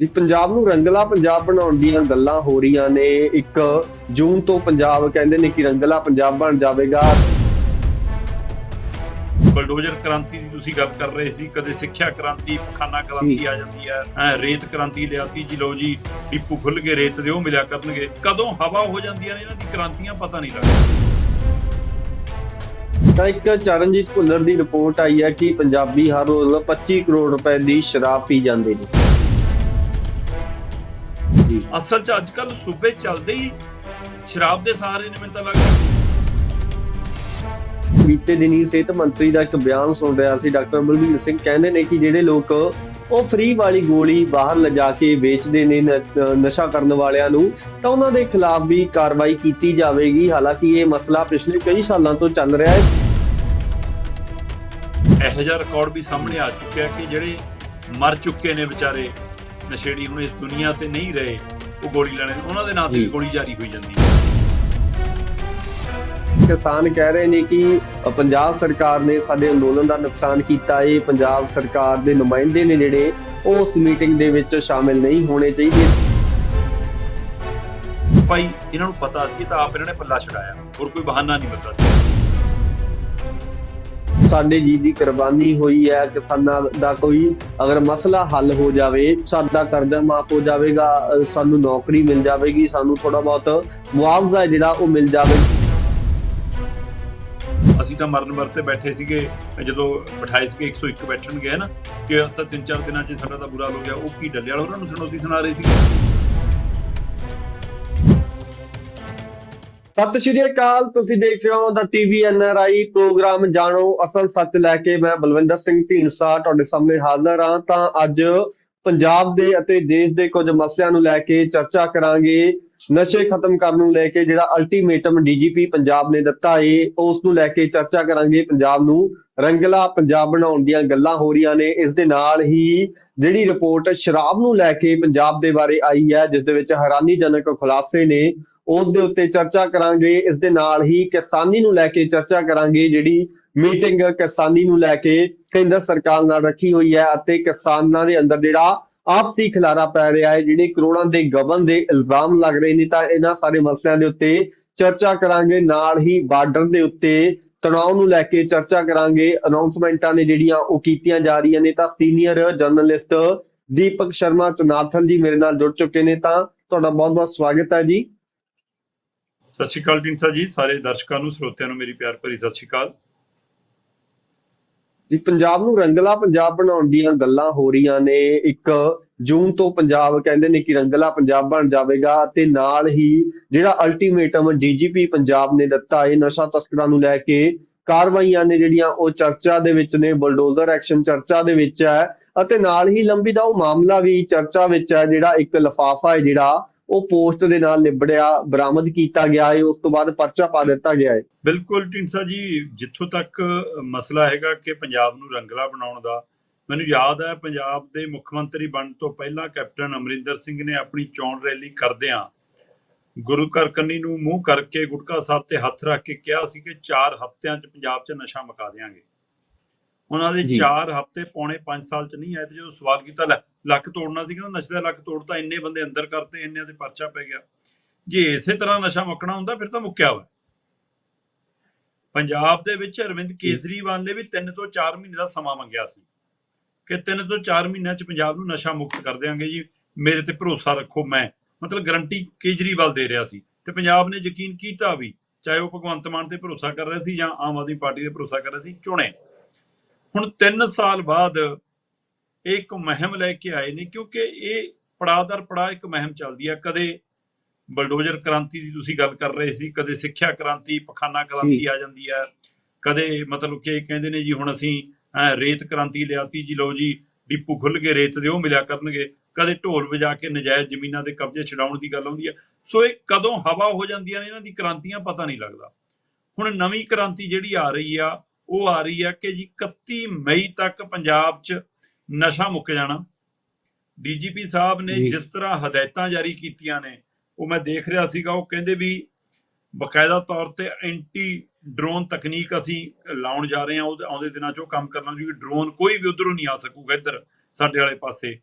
ਜੀ ਪੰਜਾਬ ਨੂੰ ਰੰਗਲਾ ਪੰਜਾਬ ਬਣਾਉਣ ਦੀਆਂ ਗੱਲਾਂ ਹੋ ਰਹੀਆਂ ਨੇ। ਇੱਕ ਜੂਨ ਤੋਂ ਪੰਜਾਬ ਕਹਿੰਦੇ ਨੇ ਕਿ ਰੰਗਲਾ ਪੰਜਾਬ ਬਣ ਜਾਵੇਗਾ। ਬਲਡੋਜ਼ਰ ਕ੍ਰਾਂਤੀ ਦੀ ਤੁਸੀਂ ਗੱਲ ਕਰ ਰਹੇ ਸੀ ਕਦੇ ਸਿੱਖਿਆ ਕ੍ਰਾਂਤੀ ਪਖਾਨਾ ਕ੍ਰਾਂਤੀ ਆ ਜਾਂਦੀ ਹੈ। ਰੇਤ ਕ੍ਰਾਂਤੀ ਲਿਆਤੀ ਜੀ ਲੋ ਜੀ ਡਿਪੂ ਖੁੱਲ ਕੇ ਰੇਤ ਦੇ ਉਹ ਮਿਲਿਆ ਕਰਨਗੇ। ਕਦੋਂ ਹਵਾ ਹੋ ਜਾਂਦੀਆਂ ਨੇ ਇਹਨਾਂ ਦੀ ਕ੍ਰਾਂਤੀਆਂ ਪਤਾ ਨਹੀਂ ਲੱਗਦਾ। ਤਾਂ ਇੱਕ ਚਰਨਜੀਤ ਭੁੱਲਰ ਦੀ ਰਿਪੋਰਟ ਆਈ ਹੈ ਕਿ ਪੰਜਾਬੀ ਹਰ ਰੋਜ਼ 25 ਕਰੋੜ ਰੁਪਏ ਦੀ ਸ਼ਰਾਬ ਪੀ ਜਾਂਦੇ ਨੇ। ਅਸਲ 'ਚ ਅੱਜ ਕੱਲ ਸੂਬੇ ਚੱਲਦੇ ਹੀ ਸ਼ਰਾਬ ਦੇ ਸਹਾਰੇ ਨੇ ਮੈਨੂੰ ਤਾਂ ਲੱਗਦਾ। ਬੀਤੇ ਦਿਨੀ ਸਿਹਤ ਮੰਤਰੀ ਦਾ ਇੱਕ ਬਿਆਨ ਸੁਣ ਰਿਹਾ ਸੀ ਡਾਕਟਰ ਬਲਬੀਰ ਸਿੰਘ। ਕਹਿੰਦੇ ਨੇ ਕਿ ਜਿਹੜੇ ਲੋਕ ਉਹ ਫ੍ਰੀ ਵਾਲੀ ਗੋਲੀ ਬਾਹਰ ਲਿਜਾ ਕੇ ਵੇਚਦੇ ਨੇ ਨਸ਼ਾ ਕਰਨ ਵਾਲਿਆਂ ਨੂੰ ਤਾਂ ਉਹਨਾਂ ਦੇ ਖਿਲਾਫ ਵੀ ਕਾਰਵਾਈ ਕੀਤੀ ਜਾਵੇਗੀ। ਹਾਲਾਂਕਿ ਇਹ ਮਸਲਾ ਪਿਛਲੇ ਕਈ ਸਾਲਾਂ ਤੋਂ ਚੱਲ ਰਿਹਾ ਹੈ। ਇਹੋ ਜਿਹਾ ਰਿਕਾਰਡ ਵੀ ਸਾਹਮਣੇ ਆ ਚੁੱਕਿਆ ਕਿ ਜਿਹੜੇ ਮਰ ਚੁੱਕੇ ਨੇ ਵਿਚਾਰੇ। ਨਸ਼ੇੜੀ ਹੁਣ ਇਸ ਦੁਨੀਆ ਤੇ ਨਹੀਂ ਰਹੇ ਉਹ ਗੋਲੀ ਲੈਣੇ ਉਹਨਾਂ ਦੇ ਨਾਂ ਤੇ। ਗੋਲੀ ਜਾਰੀ ਹੋਈ ਜਾਂਦੀ ਹੈ। ਕਿਸਾਨ ਕਹਿ ਰਹੇ ਨੇ ਕਿ ਪੰਜਾਬ ਸਰਕਾਰ ਨੇ ਸਾਡੇ ਅੰਦੋਲਨ ਦਾ ਨੁਕਸਾਨ ਕੀਤਾ ਹੈ ਪੰਜਾਬ ਸਰਕਾਰ ਦੇ ਨੁਮਾਇੰਦੇ ਨੇ ਜਿਹੜੇ ਉਸ ਮੀਟਿੰਗ ਦੇ ਵਿੱਚ ਸ਼ਾਮਿਲ ਨਹੀਂ ਹੋਣੇ ਚਾਹੀਦੇ। ਭਾਈ ਇਹਨਾਂ ਨੂੰ ਪਤਾ ਸੀ ਤਾਂ ਆਪ ਇਹਨਾਂ ਨੇ ਪੱਲਾ ਛਡਾਇਆ। ਹੋਰ ਕੋਈ ਬਹਾਨਾ ਨਹੀਂ ਪਤਾ ਸੀ। ਸਾਡੇ ਜੀ ਦੀ ਕੁਰਬਾਨੀ ਹੋਈ ਹੈ, ਕਿਸਾਨਾਂ ਦਾ ਕੋਈ ਅਗਰ ਮਸਲਾ ਹੱਲ ਹੋ ਜਾਵੇ, ਸਾਡਾ ਕਰਜ਼ਾ ਮਾਫ ਹੋ ਜਾਵੇਗਾ ਸਾਨੂੰ ਨੌਕਰੀ ਮਿਲ ਜਾਵੇਗੀ, ਸਾਨੂੰ ਥੋੜਾ ਬਹੁਤ ਮੁਆਵਜ਼ਾ ਜਿਹੜਾ ਉਹ ਮਿਲ ਜਾਵੇ। ਅਸੀਂ ਤਾਂ ਮਰਨ ਵਰਤੇ ਬੈਠੇ ਸੀਗੇ, ਜਦੋਂ ਬਿਠਾਏ ਸੀਗੇ 101 ਬੈਠਣ ਗਏ ਨਾ? ਕਿ ਅਸਾਂ ਤਿੰਨ ਚਾਰ ਦਿਨਾਂ 'ਚ ਸਾਡਾ ਤਾਂ ਬੁਰਾ ਹੋ ਗਿਆ, ਉਹ ਕੀ ਡੱਲੇ ਵਾਲਾ ਉਹਨਾਂ ਨੂੰ ਸੁਣਾਉਂਦੀ ਸੁਣਾ ਰਹੇ ਸੀਗੇ? ਸਤਿ ਸ਼੍ਰੀ ਅਕਾਲ, ਤੁਸੀਂ ਦੇਖ ਰਹੇ ਹੋ ਦਾ ਟੀਵੀ ਐਨਆਰਆਈ ਪ੍ਰੋਗਰਾਮ ਜਾਣੋ, ਅਸਲ ਸੱਚ ਲੈ ਕੇ ਮੈਂ ਬਲਵਿੰਦਰ ਸਿੰਘ ਢੀਂਡਸਾ ਤੁਹਾਡੇ ਸਾਹਮਣੇ ਹਾਜ਼ਰ ਹਾਂ। ਤਾਂ ਅੱਜ ਪੰਜਾਬ ਦੇ ਅਤੇ ਦੇਸ਼ ਦੇ ਕੁਝ ਮਸਲਿਆਂ ਨੂੰ ਲੈ ਕੇ ਚਰਚਾ ਕਰਾਂਗੇ। ਨਸ਼ੇ ਖਤਮ ਕਰਨ ਨੂੰ ਲੈ ਕੇ ਜਿਹੜਾ ਅਲਟੀਮੇਟਮ ਡੀਜੀਪੀ ਪੰਜਾਬ ਨੇ ਦਿੱਤਾ ਏ, ਉਸ ਨੂੰ ਲੈ ਕੇ ਚਰਚਾ ਕਰਾਂਗੇ। ਪੰਜਾਬ ਨੂੰ ਰੰਗਲਾ ਪੰਜਾਬ ਬਣਾਉਣ ਦੀਆਂ ਗੱਲਾਂ ਹੋ ਰਹੀਆਂ ਨੇ। ਇਸ ਦੇ ਨਾਲ ਹੀ ਜਿਹੜੀ ਰਿਪੋਰਟ ਸ਼ਰਾਬ ਨੂੰ ਲੈ ਕੇ ਪੰਜਾਬ ਦੇ ਬਾਰੇ ਆਈ ਹੈ, ਜਿਸ ਦੇ ਵਿੱਚ ਹੈਰਾਨੀਜਨਕ ਖੁਲਾਸੇ ਨੇ। ਉਸ ਦੇ ਉੱਤੇ ਚਰਚਾ ਕਰਾਂਗੇ। ਇਸ ਦੇ ਨਾਲ ਹੀ ਕਿਸਾਨੀ ਨੂੰ ਲੈ ਕੇ ਚਰਚਾ ਕਰਾਂਗੇ, ਜਿਹੜੀ ਮੀਟਿੰਗ ਕਿਸਾਨੀ ਨੂੰ ਲੈ ਕੇ ਕੇਂਦਰ ਸਰਕਾਰ ਨਾਲ ਰੱਖੀ ਹੋਈ ਹੈ ਅਤੇ ਕਿਸਾਨਾਂ ਦੇ ਅੰਦਰ ਜਿਹੜਾ ਆਪਸੀ ਖਿਲਾਰਾ ਪੈ ਰਿਹਾ ਹੈ ਜਿਹੜੇ ਕਰੋੜਾਂ ਦੇ ਗਬਨ ਦੇ ਇਲਜ਼ਾਮ ਲੱਗ ਰਹੇ ਨੇ, ਤਾਂ ਇਹਨਾਂ ਸਾਰੇ ਮਸਲਿਆਂ ਦੇ ਉੱਤੇ ਚਰਚਾ ਕਰਾਂਗੇ। ਨਾਲ ਹੀ ਬਾਰਡਰ ਦੇ ਉੱਤੇ ਤਣਾਅ ਨੂੰ ਲੈ ਕੇ ਚਰਚਾ ਕਰਾਂਗੇ। ਅਨਾਉਂਸਮੈਂਟਾਂ ਨੇ ਜਿਹੜੀਆਂ ਉਹ ਕੀਤੀਆਂ ਜਾ ਰਹੀਆਂ ਨੇ, ਤਾਂ ਸੀਨੀਅਰ ਜਰਨਲਿਸਟ ਦੀਪਕ ਸ਼ਰਮਾ ਚਨਾਥਨ ਜੀ ਮੇਰੇ ਨਾਲ ਜੁੜ ਚੁੱਕੇ ਨੇ, ਤਾਂ ਤੁਹਾਡਾ ਬਹੁਤ ਬਹੁਤ ਸਵਾਗਤ ਹੈ ਜੀ। ਸਤਿ ਸ਼੍ਰੀ ਅਕਾਲ ਟਿੰਸਾ ਜੀ, ਸਾਰੇ ਦਰਸ਼ਕਾਂ ਨੂੰ, ਸਰੋਤਿਆਂ ਨੂੰ ਮੇਰੀ ਪਿਆਰ ਭਰੀ ਸਤਿ ਸ਼੍ਰੀ ਅਕਾਲ। ਜੀ, ਪੰਜਾਬ ਨੂੰ ਰੰਗਲਾ ਪੰਜਾਬ ਬਣਾਉਣ ਦੀਆਂ ਗੱਲਾਂ ਹੋ ਰਹੀਆਂ ਨੇ। ਇੱਕ ਜੂਨ ਤੋਂ ਪੰਜਾਬ ਕਹਿੰਦੇ ਨੇ ਕਿ ਰੰਗਲਾ ਪੰਜਾਬ ਬਣ ਜਾਵੇਗਾ ਤੇ ਨਾਲ ਹੀ ਜਿਹੜਾ ਅਲਟੀਮੇਟਮ ਡੀਜੀਪੀ ਪੰਜਾਬ ਨੇ ਦਿੱਤਾ ਹੈ ਨਸ਼ਾ ਤਸਕਰਾਂ ਨੂੰ ਲੈ ਕੇ ਕਾਰਵਾਈਆਂ ਨੇ ਜਿਹੜੀਆਂ, ਉਹ ਚਰਚਾ ਦੇ ਵਿੱਚ ਨੇ, ਬੁਲਡੋਜ਼ਰ ਐਕਸ਼ਨ ਚਰਚਾ ਦੇ ਵਿੱਚ ਹੈ। ਅਤੇ ਨਾਲ ਹੀ ਲੰਬੀ ਦਾ ਉਹ ਮਾਮਲਾ ਵੀ ਚਰਚਾ ਵਿੱਚ ਹੈ, ਜਿਹੜਾ ਇੱਕ ਲਫਾਫਾ ਹੈ ਜਿਹੜਾ ਉਹ ਪੋਸਟ ਦੇ ਨਾਲ ਲਿਬੜਿਆ ਬਰਾਮਦ ਕੀਤਾ ਗਿਆ ਹੈ, ਉਸ ਤੋਂ ਬਾਅਦ ਪਰਚਾ ਪਾ ਦਿੱਤਾ ਗਿਆ ਹੈ। ਬਿਲਕੁਲ ਟਿੰਸਾ ਜੀ, ਜਿੱਥੋਂ ਤੱਕ ਮਸਲਾ ਹੈਗਾ ਕਿ ਪੰਜਾਬ ਨੂੰ ਰੰਗਲਾ ਬਣਾਉਣ ਦਾ, ਮੈਨੂੰ ਯਾਦ ਹੈ ਪੰਜਾਬ ਦੇ ਮੁੱਖ ਮੰਤਰੀ ਬਣਨ ਤੋਂ ਪਹਿਲਾਂ ਕੈਪਟਨ ਅਮਰਿੰਦਰ ਸਿੰਘ ਨੇ ਆਪਣੀ ਚੋਣ ਰੈਲੀ ਕਰਦਿਆਂ ਗੁਰੂ ਘਰ ਕੰਨੀ ਨੂੰ ਮੂੰਹ ਕਰਕੇ ਗੁਟਕਾ ਸਾਹਿਬ ਤੇ ਹੱਥ ਰੱਖ ਕੇ ਕਿਹਾ ਸੀ ਕਿ 4 ਹਫ਼ਤਿਆਂ 'ਚ ਪੰਜਾਬ 'ਚ ਨਸ਼ਾ ਮੁਕਾ ਦੇਵਾਂਗੇ ਉਹਨਾਂ ਦੇ ਜੀ। 4 ਹਫ਼ਤੇ ਪੌਣੇ 5 ਸਾਲ 'ਚ ਨਹੀਂ ਆਏ ਤੇ ਜਦੋਂ ਸਵਾਲ ਕੀਤਾ ਲੈ ਲੱਕ ਤੋੜਨਾ ਸੀ ਕਹਿੰਦਾ ਨਸ਼ੇ ਦਾ ਲੱਕ ਤੋੜਤਾ ਇੰਨੇ ਬੰਦੇ ਅੰਦਰ ਕਰਤੇ ਇੰਨਿਆਂ ਦੇ ਪਰਚਾ ਪੈ ਗਿਆ। ਜੇ ਇਸੇ ਤਰ੍ਹਾਂ ਨਸ਼ਾ ਮੁੱਕਣਾ ਹੁੰਦਾ ਫਿਰ ਤਾਂ ਮੁੱਕਿਆ ਵਾ। ਪੰਜਾਬ ਦੇ ਵਿੱਚ ਅਰਵਿੰਦ ਕੇਜਰੀਵਾਲ ਨੇ ਵੀ 3 ਤੋਂ 4 ਮਹੀਨੇ ਦਾ ਸਮਾਂ ਮੰਗਿਆ ਸੀ। ਕਿ 3 ਤੋਂ 4 ਮਹੀਨਿਆਂ 'ਚ ਪੰਜਾਬ ਨੂੰ ਨਸ਼ਾ ਮੁਕਤ ਕਰ ਦਿਆਂਗੇ ਜੀ ਮੇਰੇ ਤੇ ਭਰੋਸਾ ਰੱਖੋ ਮੈਂ। ਮਤਲਬ ਗਰੰਟੀ ਕੇਜਰੀਵਾਲ ਦੇ ਰਿਹਾ ਸੀ। ਤੇ ਪੰਜਾਬ ਨੇ ਯਕੀਨ ਕੀਤਾ ਵੀ ਚਾਹੇ ਉਹ ਭਗਵੰਤ ਮਾਨ ਤੇ ਭਰੋਸਾ ਕਰ ਰਿਹਾ ਸੀ ਜਾਂ ਆਮ ਆਦਮੀ ਪਾਰਟੀ ਤੇ ਭਰੋਸਾ ਕਰ ਰਿਹਾ ਸੀ ਚੁਣੇ। ਹੁਣ 3 ਸਾਲ ਬਾਅਦ ਇਹ ਇੱਕ ਮੁਹਿੰਮ ਲੈ ਕੇ ਆਏ ਨੇ ਕਿਉਂਕਿ ਇਹ ਪੜਾਅ ਦਰ ਪੜਾਅ ਇੱਕ ਮੁਹਿੰਮ ਚੱਲਦੀ ਹੈ ਕਦੇ ਬਲਡੋਜ਼ਰ ਕ੍ਰਾਂਤੀ ਦੀ ਤੁਸੀਂ ਗੱਲ ਕਰ ਰਹੇ ਸੀ ਕਦੇ ਸਿੱਖਿਆ ਕ੍ਰਾਂਤੀ ਪਖਾਨਾ ਕ੍ਰਾਂਤੀ ਆ ਜਾਂਦੀ ਹੈ ਕਦੇ ਮਤਲਬ ਕਿ ਕਹਿੰਦੇ ਨੇ ਜੀ ਹੁਣ ਅਸੀਂ ਰੇਤ ਕ੍ਰਾਂਤੀ ਲਿਆਤੀ ਜੀ ਲਓ ਜੀ ਡਿਪੂ ਖੁੱਲ ਕੇ ਰੇਤ ਦੇ ਉਹ ਮਿਲਿਆ ਕਰਨਗੇ। ਕਦੇ ਢੋਲ ਵਜਾ ਕੇ ਨਜਾਇਜ਼ ਜ਼ਮੀਨਾਂ ਦੇ ਕਬਜ਼ੇ ਛਡਾਉਣ ਦੀ ਗੱਲ ਆਉਂਦੀ ਹੈ ਸੋ ਇਹ ਕਦੋਂ ਹਵਾ ਹੋ ਜਾਂਦੀਆਂ ਨੇ ਇਹਨਾਂ ਦੀ ਕ੍ਰਾਂਤੀਆਂ ਪਤਾ ਨਹੀਂ ਲੱਗਦਾ। ਹੁਣ ਨਵੀਂ ਕ੍ਰਾਂਤੀ ਜਿਹੜੀ ਆ ਰਹੀ ਆ ਉਹ ਆ ਰਹੀ ਆ ਕਿ ਜੀ 31 ਮਈ ਤੱਕ ਪੰਜਾਬ 'ਚ ਨਸ਼ਾ ਮੁੱਕ ਜਾਣਾ। ਡੀਜੀਪੀ ਸਾਹਿਬ ਨੇ। ਜਿਸ ਤਰ੍ਹਾਂ ਹਦਾਇਤਾਂ ਜਾਰੀ ਕੀਤੀਆਂ ਨੇ ਉਹ ਮੈਂ ਦੇਖ ਰਿਹਾ ਸੀਗਾ ਉਹ ਕਹਿੰਦੇ ਵੀ ਬਕਾਇਦਾ ਤੌਰ ਤੇ ਐਂਟੀ ਡਰੋਨ ਤਕਨੀਕ ਅਸੀਂ ਲਾਉਣ ਜਾ ਰਹੇ ਹਾਂ ਉਹਦੇ ਆਉਂਦੇ ਦਿਨਾਂ 'ਚ ਉਹ ਕੰਮ ਕਰਨਾ ਜੀ ਡਰੋਨ ਕੋਈ ਵੀ ਉਧਰੋਂ ਨਹੀਂ ਆ ਸਕੂਗਾ ਇੱਧਰ ਸਾਡੇ ਵਾਲੇ ਪਾਸੇ।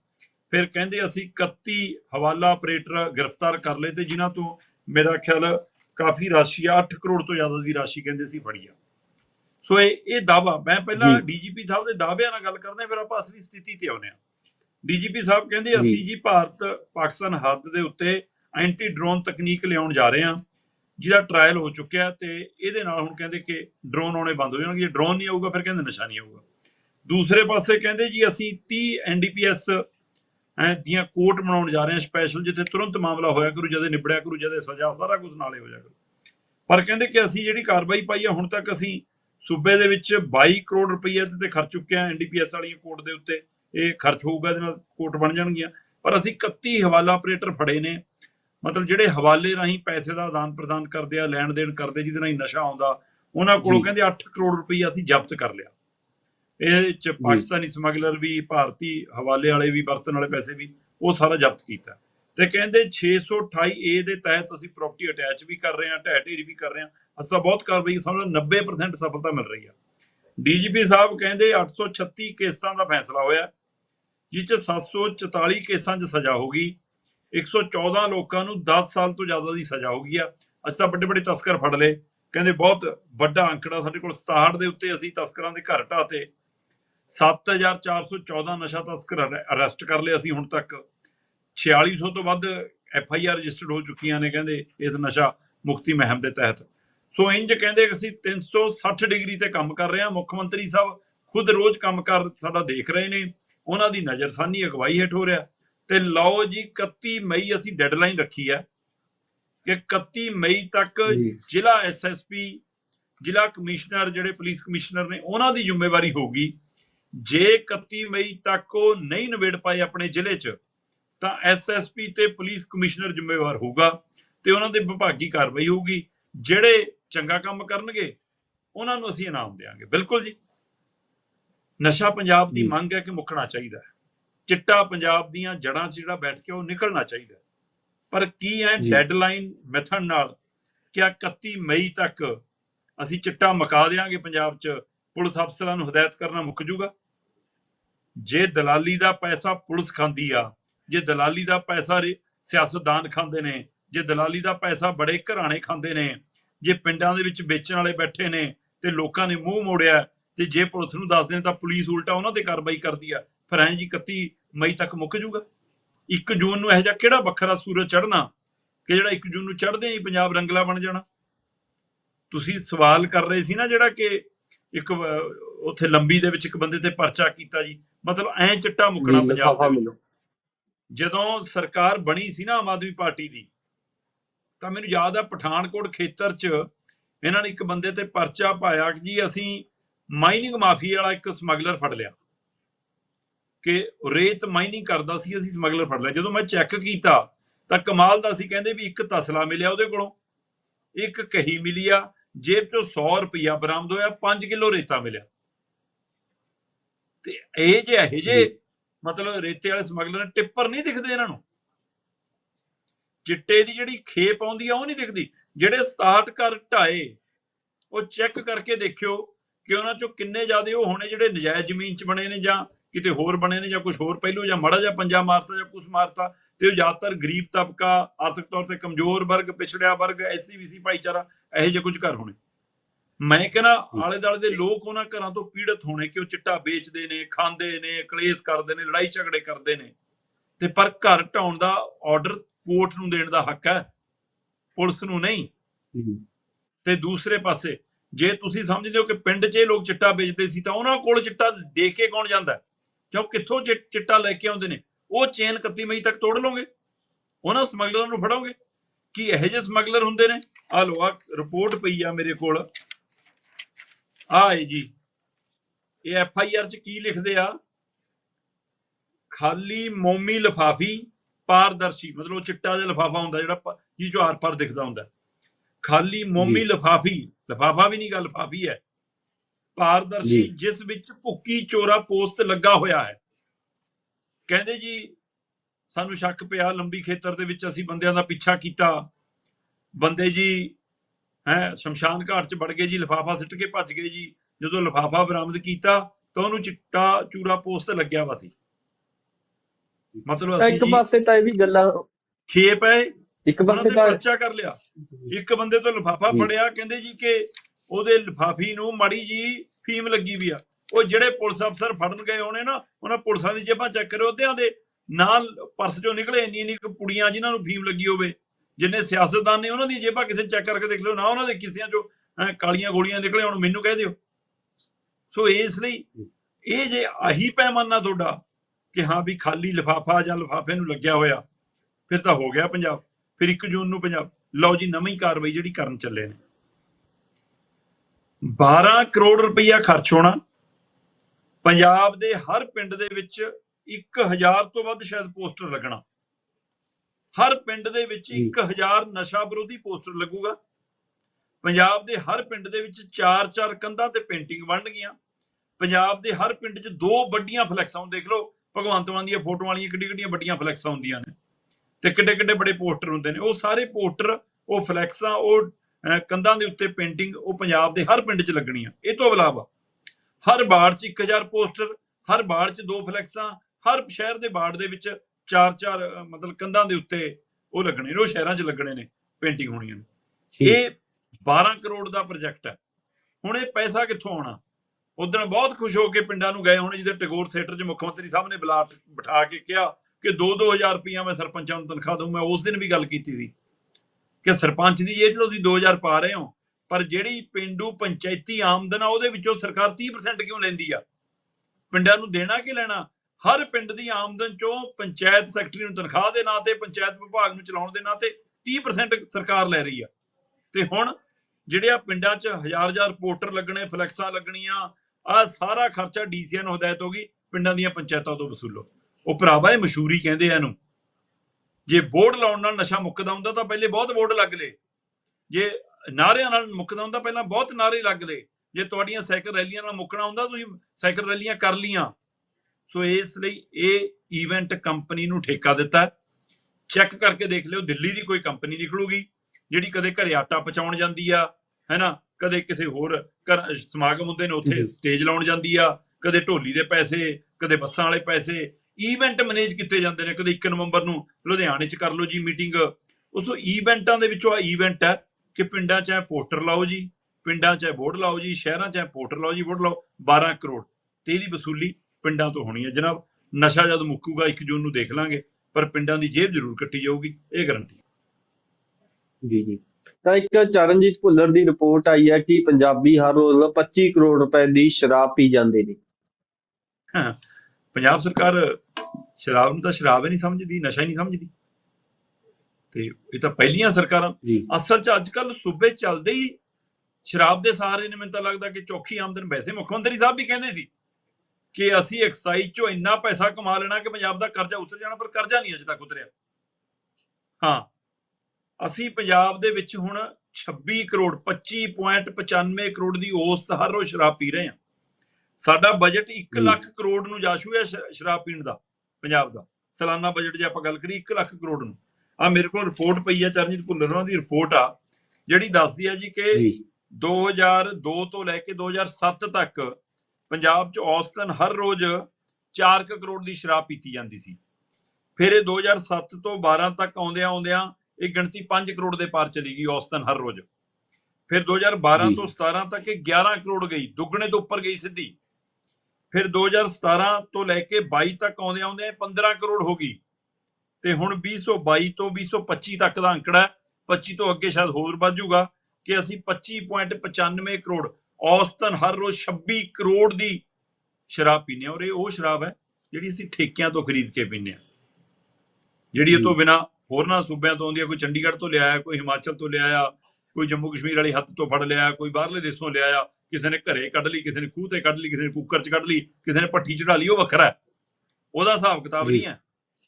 ਫਿਰ ਕਹਿੰਦੇ ਅਸੀਂ 31 ਹਵਾਲਾ ਆਪਰੇਟਰ ਗ੍ਰਿਫਤਾਰ ਕਰ ਲਏ ਤੇ ਜਿਨ੍ਹਾਂ ਤੋਂ ਮੇਰਾ ਖਿਆਲ ਕਾਫੀ ਰਾਸ਼ੀ ਆ 8 ਕਰੋੜ ਤੋਂ ਜ਼ਿਆਦਾ ਦੀ ਰਾਸ਼ੀ ਕਹਿੰਦੇ ਸੀ ਫੜੀ ਆ। ਸੋ ਇਹ ਇਹ ਦਾਵਾ ਮੈਂ ਪਹਿਲਾਂ। ਡੀਜੀਪੀ ਸਾਹਿਬ ਦੇ ਦਾਅਵਿਆਂ ਨਾਲ ਗੱਲ ਕਰਦੇ ਫਿਰ ਆਪਾਂ ਅਸਲੀ ਸਥਿਤੀ ਤੇ ਆਉਂਦੇ ਹਾਂ ਡੀਜੀਪੀ ਸਾਹਿਬ ਕਹਿੰਦੇ। ਅਸੀਂ ਜੀ ਭਾਰਤ ਪਾਕਿਸਤਾਨ ਹੱਦ ਦੇ ਉੱਤੇ ਐਂਟੀ ਡਰੋਨ ਤਕਨੀਕ ਲਿਆਉਣ ਜਾ ਰਹੇ ਹਾਂ ਜਿਹਦਾ ਟ੍ਰਾਇਲ ਹੋ ਚੁੱਕਿਆ ਤੇ ਇਹਦੇ ਨਾਲ ਹੁਣ ਕਹਿੰਦੇ ਕਿ ਡਰੋਨ ਆਉਣੇ ਬੰਦ ਹੋ ਜਾਣਗੇ ਜੇ ਡਰੋਨ ਨਹੀਂ ਆਊਗਾ ਫਿਰ ਕਹਿੰਦੇ ਨਸ਼ਾ ਨਹੀਂ ਆਊਗਾ ਦੂਸਰੇ ਪਾਸੇ ਕਹਿੰਦੇ ਜੀ ਅਸੀਂ 30 ਐਨਡੀਪੀਐਸ ਦੀਆਂ ਕੋਰਟ ਬਣਾਉਣ ਜਾ ਰਹੇ ਹਾਂ ਸਪੈਸ਼ਲ ਜਿੱਥੇ ਤੁਰੰਤ ਮਾਮਲਾ ਹੋਇਆ ਕਰੂ ਜਦੇ ਨਿਬੜਿਆ ਕਰੂ ਜਦੇ ਸਜ਼ਾ ਸਾਰਾ ਕੁਝ ਨਾਲੇ ਹੋ ਜਾ ਕਰੂ ਪਰ ਕਹਿੰਦੇ ਕਿ ਅਸੀਂ ਜਿਹੜੀ ਕਾਰਵਾਈ ਪਾਈ ਆ ਹੁਣ ਤੱਕ ਅਸੀਂ ਸੂਬੇ ਦੇ ਵਿੱਚ 22 ਕਰੋੜ ਰੁਪਏ ਤੇ ਖਰਚ ਚੁੱਕੇ ਆ ਐਨਡੀਪੀਐਸ ਵਾਲੀਆਂ ਕੋਰਟ ਦੇ ਉੱਤੇ। ਇਹ ਖਰਚ ਹੋਊਗਾ ਇਹਦੇ ਨਾਲ ਕੋਰਟ ਬਣ ਜਾਣਗੀਆਂ। ਪਰ ਅਸੀਂ 31 ਹਵਾਲਾ ਆਪਰੇਟਰ ਫੜੇ ਨੇ। ਮਤਲਬ ਜਿਹੜੇ ਹਵਾਲੇ ਰਾਹੀਂ ਪੈਸੇ ਦਾ ਆਦਾਨ ਪ੍ਰਦਾਨ ਕਰਦੇ ਆ ਲੈਣ ਦੇਣ ਕਰਦੇ ਜਿਹਦੇ ਰਾਹੀਂ ਨਸ਼ਾ ਆਉਂਦਾ ਉਹਨਾਂ ਕੋਲੋਂ। ਕਹਿੰਦੇ 8 ਕਰੋੜ ਰੁਪਈਆ ਅਸੀਂ ਜ਼ਬਤ ਕਰ ਲਿਆ। ਇਹ ਚ ਪਾਕਿਸਤਾਨੀ ਸਮਗਲਰ ਵੀ ਭਾਰਤੀ ਹਵਾਲੇ ਵਾਲੇ ਵੀ ਵਰਤਣ ਵਾਲੇ ਪੈਸੇ ਵੀ ਉਹ ਸਾਰਾ ਜ਼ਬਤ ਕੀਤਾ। ਤੇ ਕਹਿੰਦੇ 628 ਏ ਦੇ ਤਹਿਤ ਅਸੀਂ ਪ੍ਰਾਪਰਟੀ ਅਟੈਚ ਵੀ ਕਰ ਰਹੇ ਹਾਂ ਢਹਿ ਢੇਰੀ ਵੀ ਕਰ ਰਹੇ ਹਾਂ। ਅਸਾਂ ਬਹੁਤ ਕਾਰਵਾਈ ਸਾਨੂੰ 90% ਸਫਲਤਾ ਮਿਲ ਰਹੀ ਆ। ਡੀਜੀਪੀ ਸਾਹਿਬ ਕਹਿੰਦੇ 836 ਕੇਸਾਂ ਦਾ ਫੈਸਲਾ ਹੋਇਆ, ਜਿਸ ਚ 744 ਕੇਸਾਂ 'ਚ ਸਜ਼ਾ ਹੋ ਗਈ 114 ਲੋਕਾਂ ਨੂੰ 10 ਸਾਲ ਤੋਂ ਜ਼ਿਆਦਾ ਦੀ ਸਜ਼ਾ ਹੋ ਗਈ ਆ। ਅਸੀਂ ਤਾਂ ਵੱਡੇ ਵੱਡੇ ਤਸਕਰ ਫੜ ਲਏ, ਕਹਿੰਦੇ ਬਹੁਤ ਵੱਡਾ ਅੰਕੜਾ ਸਾਡੇ ਕੋਲ 67 ਦੇ ਉੱਤੇ ਅਸੀਂ ਤਸਕਰਾਂ ਦੇ ਘਰ ਢਾਤੇ 7414 ਨਸ਼ਾ ਤਸਕਰ ਅਰੈਸਟ ਕਰ ਲਏ ਅਸੀਂ ਹੁਣ ਤੱਕ। 4600 ਤੋਂ ਵੱਧ ਐਫ ਆਈ ਆਰ ਰਜਿਸਟਰਡ ਹੋ ਚੁੱਕੀਆਂ ਨੇ, ਕਹਿੰਦੇ ਇਸ ਨਸ਼ਾ ਮੁਕਤੀ ਮੁਹਿੰਮ ਦੇ ਤਹਿਤ। ਸੋ ਇੰਜ ਕਹਿੰਦੇ ਕਿ ਅਸੀਂ 360 ਡਿਗਰੀ ਤੇ ਕੰਮ ਕਰ ਰਹੇ ਹਾਂ। ਮੁੱਖ ਮੰਤਰੀ ਸਾਹਿਬ ਖੁਦ ਰੋਜ਼ ਕੰਮ ਕਰ ਸਾਡਾ ਦੇਖ ਰਹੇ ਨੇ। ਉਹਨਾਂ ਦੀ ਨਜ਼ਰਸਾਨੀ ਅਗਵਾਈ ਹੇਠ ਹੋ ਰਿਹਾ। ਤੇ ਲਓ ਜੀ 31 ਮਈ ਅਸੀਂ ਡੈਡਲਾਈਨ ਰੱਖੀ ਹੈ ਕਿ 31 ਮਈ ਤੱਕ। ਜ਼ਿਲ੍ਹਾ ਐਸਐਸਪੀ ਜ਼ਿਲ੍ਹਾ ਕਮਿਸ਼ਨਰ ਜਿਹੜੇ ਪੁਲਿਸ ਕਮਿਸ਼ਨਰ ਨੇ ਉਹਨਾਂ ਦੀ ਜ਼ਿੰਮੇਵਾਰੀ ਹੋਗੀ ਜੇ 31 ਮਈ ਤੱਕ ਉਹ ਨਹੀਂ ਨਿਬੇੜ ਪਾਏ ਆਪਣੇ ਜ਼ਿਲ੍ਹੇ 'ਚ ਤਾਂ ਐਸਐਸਪੀ ਤੇ ਪੁਲਿਸ ਕਮਿਸ਼ਨਰ ਜ਼ਿੰਮੇਵਾਰ ਹੋਊਗਾ ਤੇ ਉਹਨਾਂ ਦੇ ਵਿਭਾਗੀ ਕਾਰਵਾਈ ਹੋਊਗੀ। ਜਿਹੜੇ ਚੰਗਾ ਕੰਮ ਕਰਨਗੇ ਉਹਨਾਂ ਨੂੰ ਅਸੀਂ ਇਨਾਮ ਦੇਵਾਂਗੇ ਬਿਲਕੁਲ ਜੀ ਨਸ਼ਾ ਪੰਜਾਬ ਦੀ। ਮੰਗ ਹੈ ਕਿ ਮੁੱਕਣਾ ਚਾਹੀਦਾ ਹੈ ਚਿੱਟਾ ਪੰਜਾਬ ਦੀਆਂ ਜੜ੍ਹਾਂ 'ਚ ਜਿਹੜਾ ਬੈਠ ਕੇ ਉਹ ਨਿਕਲਣਾ ਚਾਹੀਦਾ। ਪਰ ਕੀ ਹੈ। ਡੈਡਲਾਈਨ ਮੈਥਡ ਨਾਲ ਕਿਆ 31 ਮਈ ਤੱਕ ਅਸੀਂ ਚਿੱਟਾ ਮਕਾ ਦੇਾਂਗੇ ਪੰਜਾਬ 'ਚ ਪੁਲਿਸ ਅਫਸਰਾਂ ਨੂੰ ਹਦਾਇਤ ਕਰਨਾ ਮੁੱਕ ਜੂਗਾ ਜੇ ਦਲਾਲੀ ਦਾ ਪੈਸਾ ਪੁਲਿਸ ਖਾਂਦੀ ਆ ਜੇ ਦਲਾਲੀ ਦਾ ਪੈਸਾ ਸਿਆਸਤਦਾਨ ਖਾਂਦੇ ਨੇ ਜੇ ਦਲਾਲੀ ਦਾ ਪੈਸਾ ਬੜੇ ਘਰਾਣੇ ਖਾਂਦੇ ਨੇ ਜੇ ਪਿੰਡਾਂ ਦੇ ਵਿੱਚ ਵੇਚਣ ਵਾਲੇ ਬੈਠੇ ਨੇ ਤੇ ਲੋਕਾਂ ਨੇ ਮੂੰਹ ਮੋੜਿਆ ਤੇ ਜੇ ਪੁਲਿਸ ਨੂੰ ਦੱਸਦੇ ਨੇ ਤਾਂ ਪੁਲਿਸ ਉਲਟਾ ਉਹਨਾਂ ਤੇ ਕਾਰਵਾਈ ਕਰਦੀ ਆ ਫਿਰ ਐਂ ਜੀ 31 ਮਈ ਤੱਕ ਮੁੱਕ ਜੂਗਾ 1 ਜੂਨ ਨੂੰ ਇਹੋ ਜਿਹਾ ਕਿਹੜਾ ਵੱਖਰਾ ਸੂਰਜ ਚੜ੍ਹਨਾ ਕਿ ਜਿਹੜਾ 1 ਜੂਨ ਨੂੰ ਚੜ੍ਹਦੇ ਹੀ ਪੰਜਾਬ ਰੰਗਲਾ ਬਣ ਜਾਣਾ? ਤੁਸੀਂ ਸਵਾਲ ਕਰ ਰਹੇ ਸੀ ਨਾ ਜਿਹੜਾ ਕਿ ਇੱਕ ਉੱਥੇ ਲੰਬੀ ਦੇ ਵਿੱਚ ਇੱਕ ਬੰਦੇ ਤੇ ਪਰਚਾ ਕੀਤਾ ਜੀ ਮਤਲਬ ਐਂ ਚਿੱਟਾ ਮੁੱਕਣਾ ਜੀ, ਪੰਜਾਬ। ਜਦੋਂ ਸਰਕਾਰ ਬਣੀ ਸੀ ਨਾ ਆਮ ਆਦਮੀ ਪਾਰਟੀ ਦੀ ਤਾਂ ਮੈਨੂੰ ਯਾਦ ਆ ਪਠਾਨਕੋਟ ਖੇਤਰ 'ਚ ਇਹਨਾਂ ਨੇ ਇੱਕ ਬੰਦੇ ਤੇ ਪਰਚਾ ਪਾਇਆ ਕਿ ਜੀ ਅਸੀਂ ਮਾਈਨਿੰਗ ਮਾਫੀਆ ਵਾਲਾ ਇੱਕ ਸਮਗਲਰ ਫੜ ਲਿਆ। ਕਿ ਰੇਤ ਮਾਈਨਿੰਗ ਕਰਦਾ ਸੀ ਅਸੀਂ ਸਮਗਲਰ ਫੜ ਲਿਆ। ਜਦੋਂ ਮੈਂ ਚੈੱਕ ਕੀਤਾ ਤਾਂ ਕਮਾਲ ਦਾ ਸੀ ਕਹਿੰਦੇ ਵੀ ਇੱਕ ਤਸਲਾ ਮਿਲਿਆ ਉਹਦੇ ਕੋਲੋਂ। ਇੱਕ ਕਹੀ ਮਿਲੀ ਆ ਜੇਬ ਚੋਂ 100 ਰੁਪਇਆ ਬਰਾਮਦ ਹੋਇਆ 5 ਕਿਲੋ ਰੇਤਾ ਮਿਲਿਆ। ਤੇ ਇਹ ਜੇ ਇਹ ਜੇ ਜੀ। ਮਤਲਬ ਰੇਤੇ ਵਾਲੇ ਸਮਗਲਰ ਨੇ ਟਿੱਪਰ ਨਹੀਂ ਦਿਖਦੇ ਇਹਨਾਂ ਨੂੰ। ਚਿੱਟੇ ਦੀ ਜਿਹੜੀ ਖੇਪ ਆਉਂਦੀ ਆ ਉਹ ਨਹੀਂ ਦਿਖਦੀ। ਜਿਹੜੇ 67 ਘਰ ਢਾਏ ਉਹ ਚੈੱਕ ਕਰਕੇ ਦੇਖਿਓ ਕਿ ਉਹਨਾਂ ਚੋਂ ਕਿੰਨੇ ਜ਼ਿਆਦੇ ਉਹ ਹੋਣੇ ਜਿਹੜੇ ਨਜਾਇਜ਼ ਜ਼ਮੀਨ 'ਚ ਬਣੇ ਨੇ ਜਾਂ ਕਿਤੇ ਹੋਰ ਬਣੇ ਨੇ ਜਾਂ ਕੁਝ ਹੋਰ ਪਹਿਲੂ ਜਾਂ ਮੜਾ ਜਾਂ ਪੰਜਾ ਮਾਰਤਾ ਜਾਂ ਕੁਝ ਮਾਰਤਾ ਤੇ ਉਹ ਜ਼ਿਆਦਾਤਰ ਗਰੀਬ ਤਬਕਾ ਆਰਥਿਕ ਤੌਰ ਤੇ ਕਮਜ਼ੋਰ ਵਰਗ ਪਿਛੜਿਆ ਵਰਗ ਐਸਸੀਬੀਸੀ ਭਾਈਚਾਰਾ ਇਹੋ ਜਿਹੇ ਕੁਝ ਘਰ ਹੋਣੇ। ਮੈਂ ਕਹਿੰਦਾ ਆਲੇ ਦੁਆਲੇ ਦੇ ਲੋਕ ਉਹਨਾਂ ਘਰਾਂ ਤੋਂ ਪੀੜਤ ਹੋਣੇ ਕਿ ਉਹ ਚਿੱਟਾ ਵੇਚਦੇ ਨੇ ਖਾਂਦੇ ਨੇ ਕਲੇਸ਼ ਕਰਦੇ ਨੇ ਲੜਾਈ ਝਗੜੇ ਕਰਦੇ ਨੇ। ਤੇ ਪਰ ਘਰ ਢਾਉਣ ਦਾ ਆਰਡਰ ਕੋਰਟ ਨੂੰ ਦੇਣ ਦਾ ਹੱਕ ਹੈ ਪੁਲਿਸ ਨੂੰ ਨਹੀਂ। ਤੇ ਦੂਸਰੇ ਪਾਸੇ ਜੇ ਤੁਸੀਂ ਸਮਝਦੇ ਹੋ ਕਿ ਪਿੰਡ 'ਚ ਇਹ ਲੋਕ ਚਿੱਟਾ ਵੇਚਦੇ ਸੀ ਤਾਂ ਉਹਨਾਂ ਕੋਲ ਚਿੱਟਾ ਦੇ ਕੇ ਕੌਣ ਜਾਂਦਾ? ਕਿਉਂ? ਕਿੱਥੋਂ ਚਿੱਟਾ ਲੈ ਕੇ ਆਉਂਦੇ ਨੇ? ਉਹ ਚੇਨ 31 ਮਈ ਤੱਕ ਤੋੜ ਲਓਗੇ। ਉਹਨਾਂ ਸਮਗਲਰਾਂ ਨੂੰ ਫੜੋਗੇ ਕੀ ਇਹੋ ਜਿਹੇ ਸਮਗਲਰ ਹੁੰਦੇ ਨੇ? ਆ ਲੋ ਆ ਰਿਪੋਰਟ ਪਈ ਆ ਮੇਰੇ ਕੋਲ। ਆ ਹੈ ਜੀ। ਇਹ ਐਫ ਆਈ ਆਰ ਚ ਕੀ ਲਿਖਦੇ ਆ? ਖਾਲੀ ਮੋਮੀ ਲਫਾਫੀ ਪਾਰਦਰਸ਼ੀ ਮਤਲਬ ਉਹ ਚਿੱਟਾ ਜਿਹਾ ਲਫਾਫਾ ਹੁੰਦਾ ਜਿਹੜਾ ਜੀ ਜੋ ਆਰ ਪਾਰ ਦਿਖਦਾ ਹੁੰਦਾ। ਖਾਲੀ ਮੋਮੀ। ਲਫਾਫੀ ਲਫਾਫਾ ਵੀ ਨਹੀਂ ਗੱਲ ਲਫਾਫੀ ਹੈ। ਪਾਰਦਰਸ਼ੀ। ਜਿਸ ਵਿੱਚ ਭੁੱਕੀ ਚੋਰਾ ਪੋਸਟ ਲੱਗਾ ਹੋਇਆ ਹੈ। ਕਹਿੰਦੇ ਜੀ ਸਾਨੂੰ ਸ਼ੱਕ ਪਿਆ ਲੰਬੀ ਖੇਤਰ ਦੇ ਵਿੱਚ ਅਸੀਂ ਬੰਦਿਆਂ ਦਾ ਪਿੱਛਾ ਕੀਤਾ। ਬੰਦੇ ਜੀ ਹੈ ਸ਼ਮਸ਼ਾਨ ਘਾਟ 'ਚ ਵੜ ਗਏ ਜੀ ਲਫਾਫਾ ਸਿੱਟ ਕੇ ਭੱਜ ਗਏ ਜੀ। ਜਦੋਂ ਲਫਾਫਾ ਬਰਾਮਦ ਕੀਤਾ ਤਾਂ ਉਹਨੂੰ ਚਿੱਟਾ ਚੂਰਾ ਪੋਸਟ ਲੱਗਿਆ ਵਾ ਸੀ। ਮਤਲਬ ਅਸੀਂ ਇੱਕ ਪਾਸੇ ਤਾਂ ਇਹ ਵੀ ਗੱਲਾਂ ਖੇਪ ਹੈ ਇੱਕ ਪਾਸੇ ਤੇ ਪਰਚਾ ਕਰ ਲਿਆ। ਇੱਕ ਬੰਦੇ ਤੋਂ ਲਿਫਾਫਾ। ਫੜਿਆ ਕਹਿੰਦੇ ਜੀ ਕਿ ਉਹਦੇ ਲਿਫਾਫੀ ਨੂੰ ਮਾੜੀ ਜੀ ਫੀਮ ਲੱਗੀ ਵੀ ਆ। ਉਹ ਜਿਹੜੇ ਪੁਲਿਸ ਅਫਸਰ ਫੜਨ ਗਏ ਹੋਣੇ ਨਾ ਉਹਨਾਂ ਪੁਲਿਸਾਂ ਦੀ ਜੇਬਾਂ ਚੈੱਕ ਕਰਿਓ ਉਹਦਿਆਂ ਦੇ ਨਾਲ ਪਰਸ ਚੋਂ ਨਿਕਲੇ ਇੰਨੀ ਇੰਨੀ ਪੁੜੀਆਂ ਜਿਨ੍ਹਾਂ ਨੂੰ ਫੀਮ ਲੱਗੀ ਹੋਵੇ। ਜਿੰਨੇ ਸਿਆਸਤਦਾਨ ਨੇ ਉਹਨਾਂ ਦੀ ਜੇਬਾਂ ਕਿਸੇ ਚੈੱਕ ਕਰਕੇ ਦੇਖ ਲਿਓ ਨਾ ਉਹਨਾਂ ਦੇ ਕਿਸਿਆਂ ਚੋਂ ਕਾਲੀਆਂ ਗੋਲੀਆਂ ਨਿਕਲੇ ਹੁਣ ਮੈਨੂੰ ਕਹਿ ਦਿਓ। ਸੋ ਇਸ ਲਈ ਇਹ ਜੇ ਆਹੀ ਪੈਮਾਨਾ ਤੁਹਾਡਾ ਕਿ ਹਾਂ ਵੀ ਖਾਲੀ ਲਿਫਾਫਾ ਜਾਂ ਲਿਫਾਫੇ ਨੂੰ ਲੱਗਿਆ ਹੋਇਆ ਫਿਰ ਤਾਂ ਹੋ ਗਿਆ ਪੰਜਾਬ। ਫਿਰ 1 ਜੂਨ ਨੂੰ ਪੰਜਾਬ। ਲਓ ਜੀ ਨਵੀਂ ਕਾਰਵਾਈ ਜਿਹੜੀ ਕਰਨ ਚੱਲੇ ਨੇ। 12 ਕਰੋੜ ਰੁਪਈਆ ਖਰਚ ਹੋਣਾ। ਪੰਜਾਬ ਦੇ ਹਰ ਪਿੰਡ ਦੇ ਵਿੱਚ 1000 ਤੋਂ ਵੱਧ ਸ਼ਾਇਦ ਪੋਸਟਰ ਲੱਗਣਾ। ਹਰ ਪਿੰਡ ਦੇ ਵਿੱਚ ਜੀ। 1000 ਨਸ਼ਾ ਵਿਰੋਧੀ ਪੋਸਟਰ ਲੱਗੂਗਾ। ਪੰਜਾਬ ਦੇ ਹਰ ਪਿੰਡ ਦੇ ਵਿੱਚ ਚਾਰ ਚਾਰ ਕੰਧਾਂ ਤੇ ਪੇਂਟਿੰਗ ਬਣਨਗੀਆਂ ਪੰਜਾਬ ਦੇ ਹਰ ਪਿੰਡ 'ਚ ਦੋ ਵੱਡੀਆਂ ਫਲੈਕਸਾਂ ਦੇਖ ਲਓ ਭਗਵੰਤ ਮਾਨ ਦੀਆਂ ਫੋਟੋਆਂ ਵਾਲੀਆਂ ਕਿੱਡੀ ਕਿੱਡੀਆਂ ਵੱਡੀਆਂ ਫਲੈਕਸਾਂ ਹੁੰਦੀਆਂ ਨੇ। ਤੇ ਕਿੱਡੇ ਕਿੱਡੇ ਬੜੇ ਪੋਸਟਰ ਹੁੰਦੇ ਨੇ। ਉਹ ਸਾਰੇ ਪੋਸਟਰ ਉਹ ਫਲੈਕਸਾਂ ਉਹ ਕੰਧਾਂ ਦੇ ਉੱਤੇ ਪੇਂਟਿੰਗ ਉਹ ਪੰਜਾਬ ਦੇ ਹਰ ਪਿੰਡ 'ਚ ਲੱਗਣੀਆਂ। ਇਹ ਤੋਂ ਇਲਾਵਾ ਹਰ ਬਾੜ 'ਚ 1000 ਪੋਸਟਰ ਹਰ ਬਾੜ 'ਚ ਦੋ ਫਲੈਕਸਾਂ ਹਰ ਸ਼ਹਿਰ ਦੇ ਬਾੜ ਦੇ ਵਿੱਚ ਚਾਰ ਚਾਰ ਮਤਲਬ ਕੰਧਾਂ ਦੇ ਉੱਤੇ ਉਹ ਲੱਗਣੇ ਨੇ ਉਹ ਸ਼ਹਿਰਾਂ 'ਚ ਲੱਗਣੇ ਨੇ ਪੇਂਟਿੰਗ ਹੋਣੀਆਂ ਨੇ। ਇਹ 12 ਕਰੋੜ ਦਾ ਪ੍ਰੋਜੈਕਟ ਹੈ। ਹੁਣ ਇਹ ਪੈਸਾ ਕਿੱਥੋਂ ਆਉਣਾ? ਉਦੋਂ ਬਹੁਤ ਖੁਸ਼ ਹੋ ਕੇ ਪਿੰਡਾਂ ਨੂੰ ਗਏ ਹੁਣ ਜਿਹਦੇ ਟੈਗੋਰ ਥੀਏਟਰ 'ਚ ਮੁੱਖ ਮੰਤਰੀ ਸਾਹਿਬ ਨੇ ਬਲਾਟ ਬਿਠਾ ਕੇ ਕਿਹਾ ਕਿ 2-2000 ਰੁਪਈਆ ਮੈਂ ਸਰਪੰਚਾਂ ਨੂੰ ਤਨਖਾਹ ਦਊਂ ਮੈਂ ਉਸ ਦਿਨ ਵੀ ਗੱਲ ਕੀਤੀ ਸੀ ਕਿ ਸਰਪੰਚ ਦੀ ਇਹ 'ਚ ਤੁਸੀਂ 2000 ਪਾ ਰਹੇ ਹੋ, ਪਰ ਜਿਹੜੀ ਪਿੰਡੂ ਪੰਚਾਇਤੀ ਆਮਦਨ ਆ, ਉਹਦੇ ਵਿੱਚੋਂ ਸਰਕਾਰ 30% ਕਿਉਂ ਲੈਂਦੀ ਆ? ਪਿੰਡਾਂ ਨੂੰ ਦੇਣਾ ਕਿ ਲੈਣਾ? ਹਰ ਪਿੰਡ ਦੀ ਆਮਦਨ ਚੋਂ ਪੰਚਾਇਤ ਸੈਕਟਰੀ ਨੂੰ ਤਨਖਾਹ ਦੇ ਨਾਂ ਤੇ, ਪੰਚਾਇਤ ਵਿਭਾਗ ਨੂੰ ਚਲਾਉਣ ਦੇ ਨਾਂ ਤੇ 30% ਸਰਕਾਰ ਲੈ ਰਹੀ ਆ। ਤੇ ਹੁਣ ਜਿਹੜੇ ਆ ਪਿੰਡਾਂ 'ਚ ਹਜ਼ਾਰ ਹਜ਼ਾਰ ਰਿਪੋਰਟਰ ਲੱਗਣੇ, ਫਲੈਕਸਾਂ ਲੱਗਣੀਆਂ ਆ ਸਾਰਾ ਖਰਚਾ ਡੀਸੀਆਂ ਨੂੰ ਹਦਾਇਤ ਹੋ ਗਈ, ਪਿੰਡਾਂ ਦੀਆਂ ਪੰਚਾਇਤਾਂ ਤੋਂ ਵਸੂਲੋ। ਉਹ ਭਰਾਵਾ ਇਹ ਮਸ਼ਹੂਰੀ ਕਹਿੰਦੇ ਆ ਇਹਨੂੰ। ਜੇ ਬੋਰਡ ਲਾਉਣ ਨਾਲ ਨਸ਼ਾ ਮੁੱਕਦਾ ਹੁੰਦਾ ਤਾਂ ਪਹਿਲੇ ਬਹੁਤ ਬੋਰਡ ਲੱਗ ਲਏ ਜੇ ਨਾਰਿਆਂ ਨਾਲ ਮੁੱਕਦਾ ਹੁੰਦਾ ਪਹਿਲਾਂ ਬਹੁਤ ਨਾਰੇ ਲੱਗ ਲਏ ਜੇ ਤੁਹਾਡੀਆਂ ਸਾਈਕਲ ਰੈਲੀਆਂ ਨਾਲ ਮੁੱਕਣਾ ਹੁੰਦਾ ਤੁਸੀਂ ਸਾਈਕਲ ਰੈਲੀਆਂ ਕਰ ਲੀਆਂ ਸੋ ਇਸ ਲਈ ਇਹ ਇਵੈਂਟ ਕੰਪਨੀ ਨੂੰ ਠੇਕਾ ਦਿੱਤਾ। ਚੈੱਕ ਕਰਕੇ ਦੇਖ ਲਿਓ, ਦਿੱਲੀ ਦੀ ਕੋਈ ਕੰਪਨੀ ਨਿਕਲੂਗੀ, ਜਿਹੜੀ ਕਦੇ ਘਰੇ ਆਟਾ ਪਹੁੰਚਾਉਣ ਜਾਂਦੀ ਆ ਹੈਨਾ ਕਦੇ ਕਿਸੇ ਹੋਰ ਸਮਾਗਮ ਹੁੰਦੇ ਨੇ ਉੱਥੇ। ਸਟੇਜ ਲਾਉਣ ਜਾਂਦੀ ਆ ਕਦੇ ਢੋਲੀ ਦੇ ਪੈਸੇ ਕਦੇ ਬੱਸਾਂ ਵਾਲੇ ਪੈਸੇ ਇਵੈਂਟ ਮੈਨੇਜ ਕੀਤੇ ਜਾਂਦੇ ਨੇ ਕਦੇ 1 ਨਵੰਬਰ ਨੂੰ ਲੁਧਿਆਣੇ 'ਚ ਕਰ ਲਓ ਜੀ ਮੀਟਿੰਗ ਉਸੋ ਇਵੈਂਟਾਂ ਦੇ ਵਿੱਚੋਂ ਆ ਇਵੈਂਟ ਹੈ ਕਿ ਪਿੰਡਾਂ 'ਚ ਪੋਸਟਰ ਲਾਓ ਜੀ ਪਿੰਡਾਂ 'ਚ ਬੋਰਡ ਲਾਓ ਜੀ ਸ਼ਹਿਰਾਂ 'ਚ ਪੋਸਟਰ ਲਾਓ ਜੀ ਬੋਰਡ ਲਾਓ 12 ਕਰੋੜ। ਤੇ ਇਹਦੀ ਵਸੂਲੀ ਪਿੰਡਾਂ ਤੋਂ ਹੋਣੀ ਹੈ ਜਨਾਬ ਨਸ਼ਾ ਜਦ ਮੁੱਕੂਗਾ 1 ਜੂਨ ਨੂੰ ਦੇਖ ਲਾਂਗੇ ਪਰ ਪਿੰਡਾਂ ਦੀ ਜੇਬ ਜ਼ਰੂਰ ਕੱਟੀ ਜਾਊਗੀ ਇਹ ਗਰੰਟੀ ਜੀ ਜੀ। ਤਾਂ ਇੱਕ ਚਰਨਜੀਤ ਭੁੱਲਰ ਦੀ ਰਿਪੋਰਟ ਆਈ ਹੈ ਕਿ ਪੰਜਾਬੀ ਹਰ ਰੋਜ਼ 25 ਕਰੋੜ ਰੁਪਏ ਦੀ ਸ਼ਰਾਬ ਪੀ ਜਾਂਦੇ ਨੇ। ਪੰਜਾਬ ਸਰਕਾਰ ਸ਼ਰਾਬ ਨੂੰ ਤਾਂ ਸ਼ਰਾਬ ਹੀ ਨਹੀਂ ਸਮਝਦੀ ਨਸ਼ਾ ਹੀ ਨਹੀਂ ਸਮਝਦੀ। ਤੇ ਇਹ ਤਾਂ ਪਹਿਲੀਆਂ ਸਰਕਾਰਾਂ ਅਸਲ 'ਚ ਅੱਜ ਕੱਲ ਸੂਬੇ ਚੱਲਦੇ ਹੀ ਸ਼ਰਾਬ ਦੇ ਸਹਾਰੇ ਨੇ ਮੈਨੂੰ ਤਾਂ ਲੱਗਦਾ ਕਿ ਚੌਖੀ ਆਮਦਨ ਵੈਸੇ ਮੁੱਖ ਮੰਤਰੀ ਸਾਹਿਬ ਵੀ ਕਹਿੰਦੇ ਸੀ ਕਿ ਅਸੀਂ ਐਕਸਾਈਜ਼ 'ਚੋਂ ਇੰਨਾ ਪੈਸਾ ਕਮਾ ਲੈਣਾ ਕਿ ਪੰਜਾਬ ਦਾ ਕਰਜ਼ਾ ਉਤਰ ਜਾਣਾ ਪਰ ਕਰਜ਼ਾ ਨਹੀਂ ਅਜੇ ਤੱਕ ਉਤਰਿਆ। ਹਾਂ ਅਸੀਂ ਪੰਜਾਬ ਦੇ ਵਿੱਚ ਹੁਣ 26 ਕਰੋੜ 25.95 ਕਰੋੜ ਦੀ ਔਸਤ ਹਰ ਰੋਜ਼ ਸ਼ਰਾਬ ਪੀ ਰਹੇ ਹਾਂ। ਸਾਡਾ ਬਜਟ 1 ਜੀ। ਲੱਖ ਕਰੋੜ ਨੂੰ ਜਾ ਛੂਇਆ ਸ਼- ਸ਼ਰਾਬ ਪੀਣ ਦਾ ਪੰਜਾਬ ਦਾ। ਸਾਲਾਨਾ ਬਜਟ ਜੇ ਆਪਾਂ ਗੱਲ ਕਰੀਏ 1 ਲੱਖ ਕਰੋੜ ਨੂੰ। ਆ ਮੇਰੇ ਕੋਲ ਰਿਪੋਰਟ ਪਈ ਆ ਚਰਨਜੀਤ ਭੁੱਲਰ ਹੋਰਾਂ ਦੀ ਰਿਪੋਰਟ ਆ ਜਿਹੜੀ ਦੱਸਦੀ ਆ ਜੀ ਕਿ ਜੀ। 2002 ਤੋਂ ਲੈ ਕੇ 2007 ਤੱਕ ਪੰਜਾਬ 'ਚ ਔਸਤਨ ਹਰ ਰੋਜ਼ 4 ਕਰੋੜ ਦੀ ਸ਼ਰਾਬ ਪੀਤੀ ਜਾਂਦੀ ਸੀ। ਫਿਰ ਇਹ 2007 ਤੋਂ 12 ਤੱਕ ਆਉਂਦਿਆਂ ਆਉਂਦਿਆਂ ਇਹ ਗਿਣਤੀ 5 ਕਰੋੜ ਦੇ ਪਾਰ ਚਲੀ ਗਈ ਔਸਤਨ ਹਰ ਰੋਜ਼। ਫਿਰ 2012 ਜੀ। ਤੋਂ 17 ਤੱਕ ਇਹ 11 ਕਰੋੜ ਗਈ ਦੁੱਗਣੇ ਤੋਂ ਉੱਪਰ ਗਈ ਸਿੱਧੀ। ਫਿਰ 2017 ਤੋਂ ਲੈ ਕੇ 22 ਤੱਕ ਆਉਂਦਿਆਂ ਇਹ 15 ਕਰੋੜ ਹੋ ਗਈ। ਤੇ ਹੁਣ 2022 ਤੋਂ 2025 ਤੱਕ ਦਾ ਅੰਕੜਾ ਹੈ। 25 ਤੋਂ ਅੱਗੇ ਸ਼ਾਇਦ ਹੋਰ ਵੱਧ ਜਾਊਗਾ ਕਿ ਅਸੀਂ 25.95 ਕਰੋੜ ਔਸਤਨ ਹਰ ਰੋਜ਼ 26 ਕਰੋੜ ਦੀ ਸ਼ਰਾਬ ਹਾਂ ਔਰ ਇਹ ਉਹ ਸ਼ਰਾਬ ਹੈ ਜਿਹੜੀ ਅਸੀਂ ਠੇਕਿਆਂ ਤੋਂ ਖਰੀਦ ਕੇ ਪੀਂਦੇ ਹਾਂ। ਜਿਹੜੀ ਇਹ ਤੋਂ। ਬਿਨਾ ਹੋਰਨਾਂ ਸੂਬਿਆਂ ਤੋਂ ਆਉਂਦੀ ਹੈ ਕੋਈ ਚੰਡੀਗੜ੍ਹ ਤੋਂ ਲਿਆਇਆ ਕੋਈ ਹਿਮਾਚਲ ਤੋਂ ਲਿਆਇਆ ਕੋਈ ਜੰਮੂ ਕਸ਼ਮੀਰ ਵਾਲੀ ਹੱਥ ਤੋਂ ਫੜ ਲਿਆ ਕੋਈ ਬਾਹਰਲੇ ਦੇਸ਼ੋਂ ਲਿਆਇਆ ਕਿਸੇ ਨੇ ਘਰੇ ਕੱਢ ਲਈ ਕਿਸੇ ਨੇ ਖੂਹ ਤੇ ਕੱਢ ਲਈ ਕਿਸੇ ਨੇ ਕੁੱਕਰ 'ਚ ਕੱਢ ਲਈ ਕਿਸੇ ਨੇ ਭੱਠੀ ਚੜਾ ਲਈ ਉਹ ਵੱਖਰਾ ਹੈ। ਉਹਦਾ ਹਿਸਾਬ ਕਿਤਾਬ। ਨਹੀਂ ਹੈ।